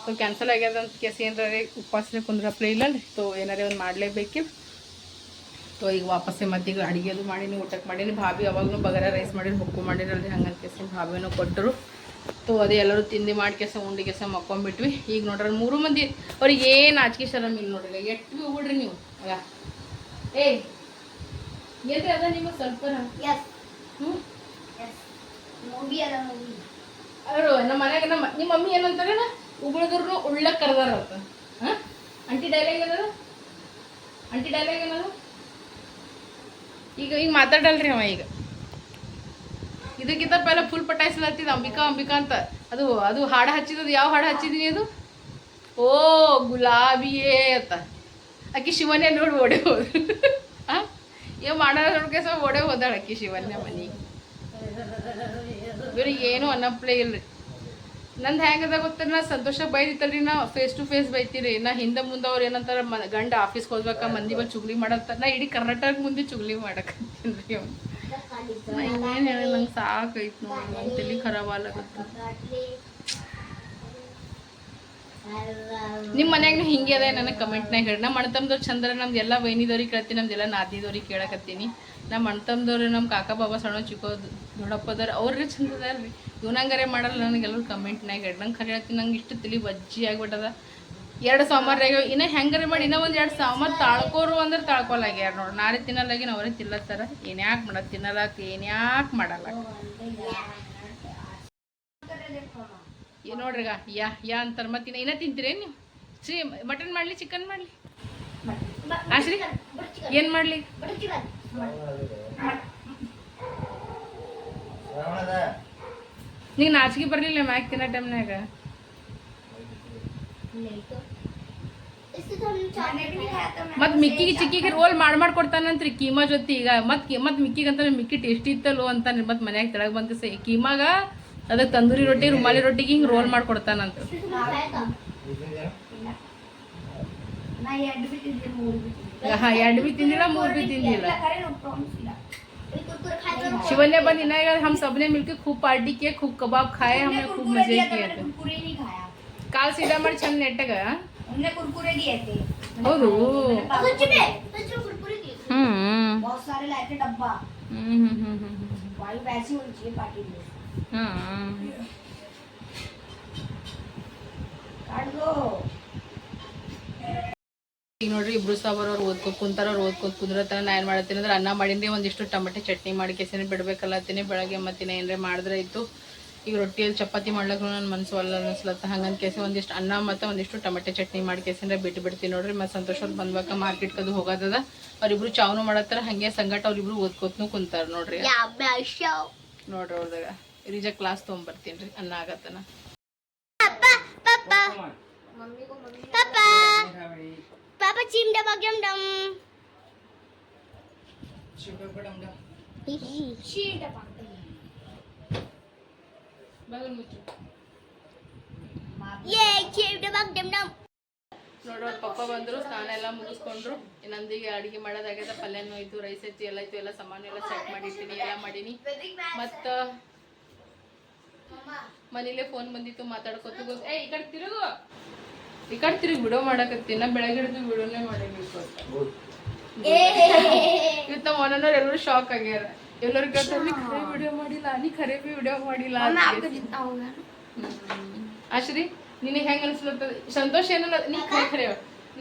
ಸೊ ಕ್ಯಾನ್ಸಲ್ ಆಗ್ಯದ ಅಂತ ಕೇಸ್ ಏನಾರೇ ಉಪವಾಸನೆ ಕುಂದ್ರಪ್ಲೇ ಇಲ್ಲ ಸೊ ಏನಾರೇ ಒಂದು ಮಾಡಲೇಬೇಕು. ಸೊ ಈಗ ವಾಪಸ್ಸೆ ಮತ್ತೆ ಈಗ ಅಡುಗೆದು ಮಾಡೀನಿ ಊಟಕ್ಕೆ ಮಾಡೀನಿ. ಭಾಬಿ ಅವಾಗೂ ಬಗಾರ ರೈಸ್ ಮಾಡಿರಿ ಹುಕ್ಕು ಮಾಡಿರಲ್ರಿ ಹಂಗಂತ ಕೇಸಿನ ಭಾಬಿನೂ ಕೊಟ್ಟರು. ಸೊ ಅದೇ ಎಲ್ಲರೂ ತಿಂಡಿ ಮಾಡಿ ಕೆಸ ಉಂಡಿ ಕೆಸ ಮಕ್ಕೊಂಬಿಟ್ವಿ ಈಗ ನೋಡ್ರಿ ಮೂರು ಮಂದಿ ಅವ್ರಿಗೆ ಏನು ಆಚಿಕೆ ಶರಮ್ ಇಲ್ಲ ನೋಡ್ರಿ ಎಷ್ಟು ಹೋಗ್ಬಿಡ್ರಿ ನೀವು. ಅಲ್ಲ. ಏಯ್ ಏನ್ರಿ ಅದ ನಿಮಗೆ ಸ್ವಲ್ಪ ಹ್ಞೂ ಅದ. ಅವರು ನಮ್ಮ ಮನ್ಯಾಗ ನಮ್ಮ ನಿಮ್ಮ ಮಮ್ಮಿ ಏನಂತಾರೆ ಉಗುಳಿದ್ರು ಉಳ್ಳ ಕರ್ದಾರ ಅಂತ. ಹಾಂ? ಅಂಟಿ ಡೈಲಾಗ್ ಏನದ? ಅಂಟಿ ಡೈಲಾಗ್ ಏನದ? ಈಗ ಈಗ ಮಾತಾಡಲ್ರಿ ಅವ ಈಗ. ಇದಕ್ಕಿಂತ ಪೆಲ್ಲ ಫುಲ್ ಪಟಾಯಿಸ್ಲತ್ತಿದ ಅಂಬಿಕಾ ಅಂಬಿಕಾ ಅಂತ. ಅದು ಅದು ಹಾಡು ಹಚ್ಚಿದ್ದು ಯಾವ ಹಾಡು ಹಚ್ಚಿದೀನಿ ಅದು? ಓ, ಗುಲಾಬಿಯೇ ಅಂತ. ಅಕ್ಕಿ ಶಿವನೇ ನೋಡಿ ಓಡೆ ಹೋದ್ರು. ಹಾಂ ಏನ್ ನೋಡ್ಕೆ ಸಹ ಓಡೆ ಹೋದಾಳ ಅಕ್ಕಿ ಶಿವನ್ಯ ಮನೆಗೆ ಇವ್ರಿಗೆ ಏನು ಅನ್ನಪ್ಲೇ ಇಲ್ರಿ. ನಂದು ಹೆಂಗದ ಗೊತ್ತ ನಾ ಸಂತೋಷ ಬೈದಿತ್ತಲ್ರಿ, ನಾ ಫೇಸ್ ಟು ಫೇಸ್ ಬೈತೀರಿ. ನಾ ಹಿಂದೆ ಮುಂದೆ ಅವ್ರು ಏನಂತಾರೆ ಮ, ಗಂಡ ಆಫೀಸ್ಗೆ ಹೋಗ್ಬೇಕಾ, ಮಂದಿ ಬಂದು ಚುಗ್ಲಿ ಮಾಡತ್ತ ನಾ ಇಡೀ ಕರ್ನಾಟಕ ಮುಂದೆ ಚುಗ್ಲಿ ಮಾಡಕತ್ತೀನಿ ಅವ್ನು. ನಾ ಇನ್ನೇನು ಹೇಳಿ ನಂಗೆ ಸಾಕೈತ್ ನೋಡಿ ನಂಗೆ ತಲೆ ಖರಾಬ್ ನಿಮ್ಮ ಮನ್ಯಾಗ ಹಿಂಗೆ ಅದ ನನಗೆ ಕಮೆಂಟ್ನಾಗ ಹೇಳಿ. ನಮ್ಮ ಅಣ್ತಮ್ದವ್ರು ಚಂದ್ರ, ನಮ್ದು ಎಲ್ಲ ವೈನಿದವ್ರಿಗೆ ಕೇಳ್ತೀನಿ ನಮ್ದೆಲ್ಲ ನಾದಿದವ್ರಿಗೆ ಕೇಳಕತ್ತೀನಿ. ನಮ್ಮ ಅಣ್ತಮ್ದವ್ರು ನಮ್ಮ ಕಾಕ ಬಾಬಾ ಸಣ್ಣ ಚಿಕ್ಕೋ ದೊಡ್ಡಪ್ಪದವ್ರು ಅವ್ರಿಗೆ ಚಂದ ಇವ್ ಇವ್ನಂಗಾರೆ ಮಾಡಲ್ಲ, ನನಗೆಲ್ಲರೂ ಕಮೆಂಟ್ನಾಗ ಹೇಳಿ. ನಂಗೆ ಖರೆ ಹೇಳ್ತೀನಿ ನಂಗೆ ಇಷ್ಟು ತಿಳಿ ಬಜ್ಜಿ ಆಗ್ಬಿಟ್ಟದ ಎರಡು ಸಾಂಬಾರು ಆಗ್ಯಾವ. ಇನ್ನೂ ಹೆಂಗಾರೆ ಮಾಡಿ ಇನ್ನೂ ಒಂದು ಎರಡು ಸಾಂಬಾರು ತಾಳ್ಕೋರು ಅಂದ್ರೆ ತಾಳ್ಕೊಲಾಗ್ಯಾರ ನೋಡಿ. ನಾರೇ ತಿನ್ನಲಾಗಿನ ಅವರೇ ತಿಲ್ಲತ್ತಾರ ಏನ್ಯಾಕೆ ಮಾಡೋದು ತಿನ್ನಲಾಕ ಏನ್ಯಾಕೆ ಮಾಡಲ್ಲ ಏ ನೋಡ್ರಿಗ ಯಾ ಯಾ ಅಂತಾರೆ. ಮತ್ತೆ ಇನ್ನ ತಿಂತೀರೇನು ನೀವು? ಶ್ರೀ ಮಟನ್ ಮಾಡಲಿ ಚಿಕನ್ ಮಾಡಲಿ? ಆಶ್ರಿ ಏನು ಮಾಡಲಿ? ನೀನು ನಾಚಿಕೆ ಬರಲಿಲ್ಲ ಮ್ಯಾಕ್ ತಿನ್ನೋ ಟೈಮ್ನಾಗ ಮತ್ತು ಮಿಕ್ಕಿಗೆ ಚಿಕ್ಕಿಗೆ ರೋಲ್ ಮಾಡಿ ಮಾಡಿ ಕೊಡ್ತಾನಂತ್ರಿ ಕೀಮಾ ಜೊತೆ ಈಗ ಮತ್ತೆ ಮತ್ತೆ ಮಿಕ್ಕಿಗೆ ಅಂತ ಮಿಕ್ಕಿ ಟೇಸ್ಟಿ ಇತ್ತಲ್ಲೋ ಅಂತಾನೆ ಮತ್ತೆ ಮನ್ಯಾಗ ತೆಳಗೆ ಬಂದು ಸೇ ಕೀಮಾಗ ಅದಕ್ಕೆ ತಂದೂರಿ ರೊಟ್ಟಿ ರುಮಾಲಿ ರೊಟ್ಟಿಗೆ ಹಿಂಗೆ ರೋಲ್ ಮಾಡಿ ಕೊಡ್ತಾನಂತ ನಾ ಎರಡು ಬಿಟ್ಟಿದ್ದೆ ಮೂರು ಬಿಟ್ಟಿದ್ದೆ ಹಾಂ ಎರಡು ಬಿ ತಿಂದಿಲ್ಲ ಮೂರು ಬಿ ತಿಂದಿಲ್ಲ ಇಲ್ಲ, ಖರೆ ನಾವು promise ಇಲ್ಲ. ये कुरकुरे खाए तो शिवन्य बन इना हम सबने मिलकर खूब पार्टी किए खूब कबाब खाए हमने उनने खूब कुरकुरे मजे दिया था, किए मैंने थे ಕಾಲ್ ಸೀದಾ ಮಾಡಿ ಚಂದ ನೆಟ್ಟಗ? ಹೌದು. ಈಗ ನೋಡ್ರಿ ಇಬ್ರು ಸಾವಿರ ಅವ್ರು ಓದ್ಕೋತ ಕುಂತಾರ ಅವ್ರು ಓದ್ಕೋತ ಕುಂದ್ರತನ ನಾ ಏನ್ ಮಾಡತ್ತೀನಿ ಅಂದ್ರೆ ಅನ್ನ ಮಾಡಿಂದೆ ಒಂದಿಷ್ಟು ಟಮಟೆ ಚಟ್ನಿ ಮಾಡಿ ಕೆಸಿನ ಬಿಡ್ಬೇಕಲ್ಲತ್ತೀನಿ. ಬೆಳಗ್ಗೆ ಮತ್ತಿನ ಏನರೇ ಮಾಡಿದ್ರೆ ಇತ್ತು ಈಗ ರೊಟ್ಟಿಯಲ್ಲಿ ಚಪಾತಿ ಮಾಡ್ಲಕ್ಕೂ ನನ್ನ ಮನಸ್ಸು ಅಲ್ಲ ಅನ್ಸ್ಲತ್ತ. ಹಂಗಂತ ಕೇಸಿ ಒಂದಿಷ್ಟು ಅನ್ನ ಮತ್ತು ಒಂದಿಷ್ಟು ಟಮಟೆ ಚಟ್ನಿ ಮಾಡಿ ಕೇಸಿಂದ್ರೆ ಬಿಟ್ಟು ಬಿಡ್ತೀನಿ ನೋಡ್ರಿ. ಮತ್ತು ಸಂತೋಷ ಅವ್ರು ಬಂದ್ಬೇಕ ಮಾರ್ಕೆಟ್ ಕದು ಹೋಗೋದದ ಅವ್ರಿಬ್ರು ಚಾವ್ನು ಮಾಡತ್ತಾರ ಹಂಗೆ ಸಂಗಟ ಅವ್ರಿಬ್ರು ಓದ್ಕೋತ್ನು ಕುಂತಾರ ನೋಡ್ರಿ. ನೋಡ್ರಿ ಅವ್ರದಾಗ. ರೀಜ ಕ್ಲಾಸ್ ತೊಗೊಂಬರ್ತೀನಿ ರೀ ಅನ್ನ ಆಗತ್ತನ. ಮುಚ್ಚು Yay, chim ಮುಚ್ಚು. ಅವ್ರ ಪಪ್ಪ ಬಂದ್ರು ಸ್ನಾನ ಎಲ್ಲ ಮುಗಿಸ್ಕೊಂಡ್ರು. ನಂದಿಗೆ ಅಡಿಗೆ ಮಾಡೋದಾಗ್ಯದ ಪಲ್ಯನೂ ಆಯ್ತು ರೈಸ್ ಐತಿ ಎಲ್ಲ ಐತು ಎಲ್ಲ ಸಾಮಾನು ಎಲ್ಲ ಸೆಟ್ ಮಾಡಿರ್ತೀನಿ ಎಲ್ಲ ಮಾಡೀನಿ. ಮತ್ತ ಮನೇಲೆ ಫೋನ್ ಬಂದಿತ್ತು ಮಾತಾಡ್ಕೊತ ಏ ಈ ಕಡೆ ತಿರುಗು. ಈ ಕಡೆ ತಿರುಗಿ ವಿಡಿಯೋ ಮಾಡಕತ್ತೀನಿ ನಾ ಬೆಳಗ್ಗೆ ಹಿಡಿದು ವಿಡಿಯೋನೇ ಮಾಡಿರ್ಬೇಕು ಇವತ್ತು ನಮ್ಮ ಎಲ್ಲರೂ ಶಾಕ್ ಆಗ್ಯಾರ. ಎಲ್ಲರೂ ಕೇಳ್ತಾರೆ ನೀ ಖರೆ ವಿಡಿಯೋ ಮಾಡಿಲ್ಲ ನೀ ಖರೆ ಬಿ ವಿಡಿಯೋ ಮಾಡಿಲ್ಲ. ಅಶ್ರೀ ನಿನಗೆ ಹೆಂಗ ಅನ್ಸ್ಲತ್ತದ? ಸಂತೋಷ ಏನಲ್ಲ ನೀ ಖರೆ ಖರೆ.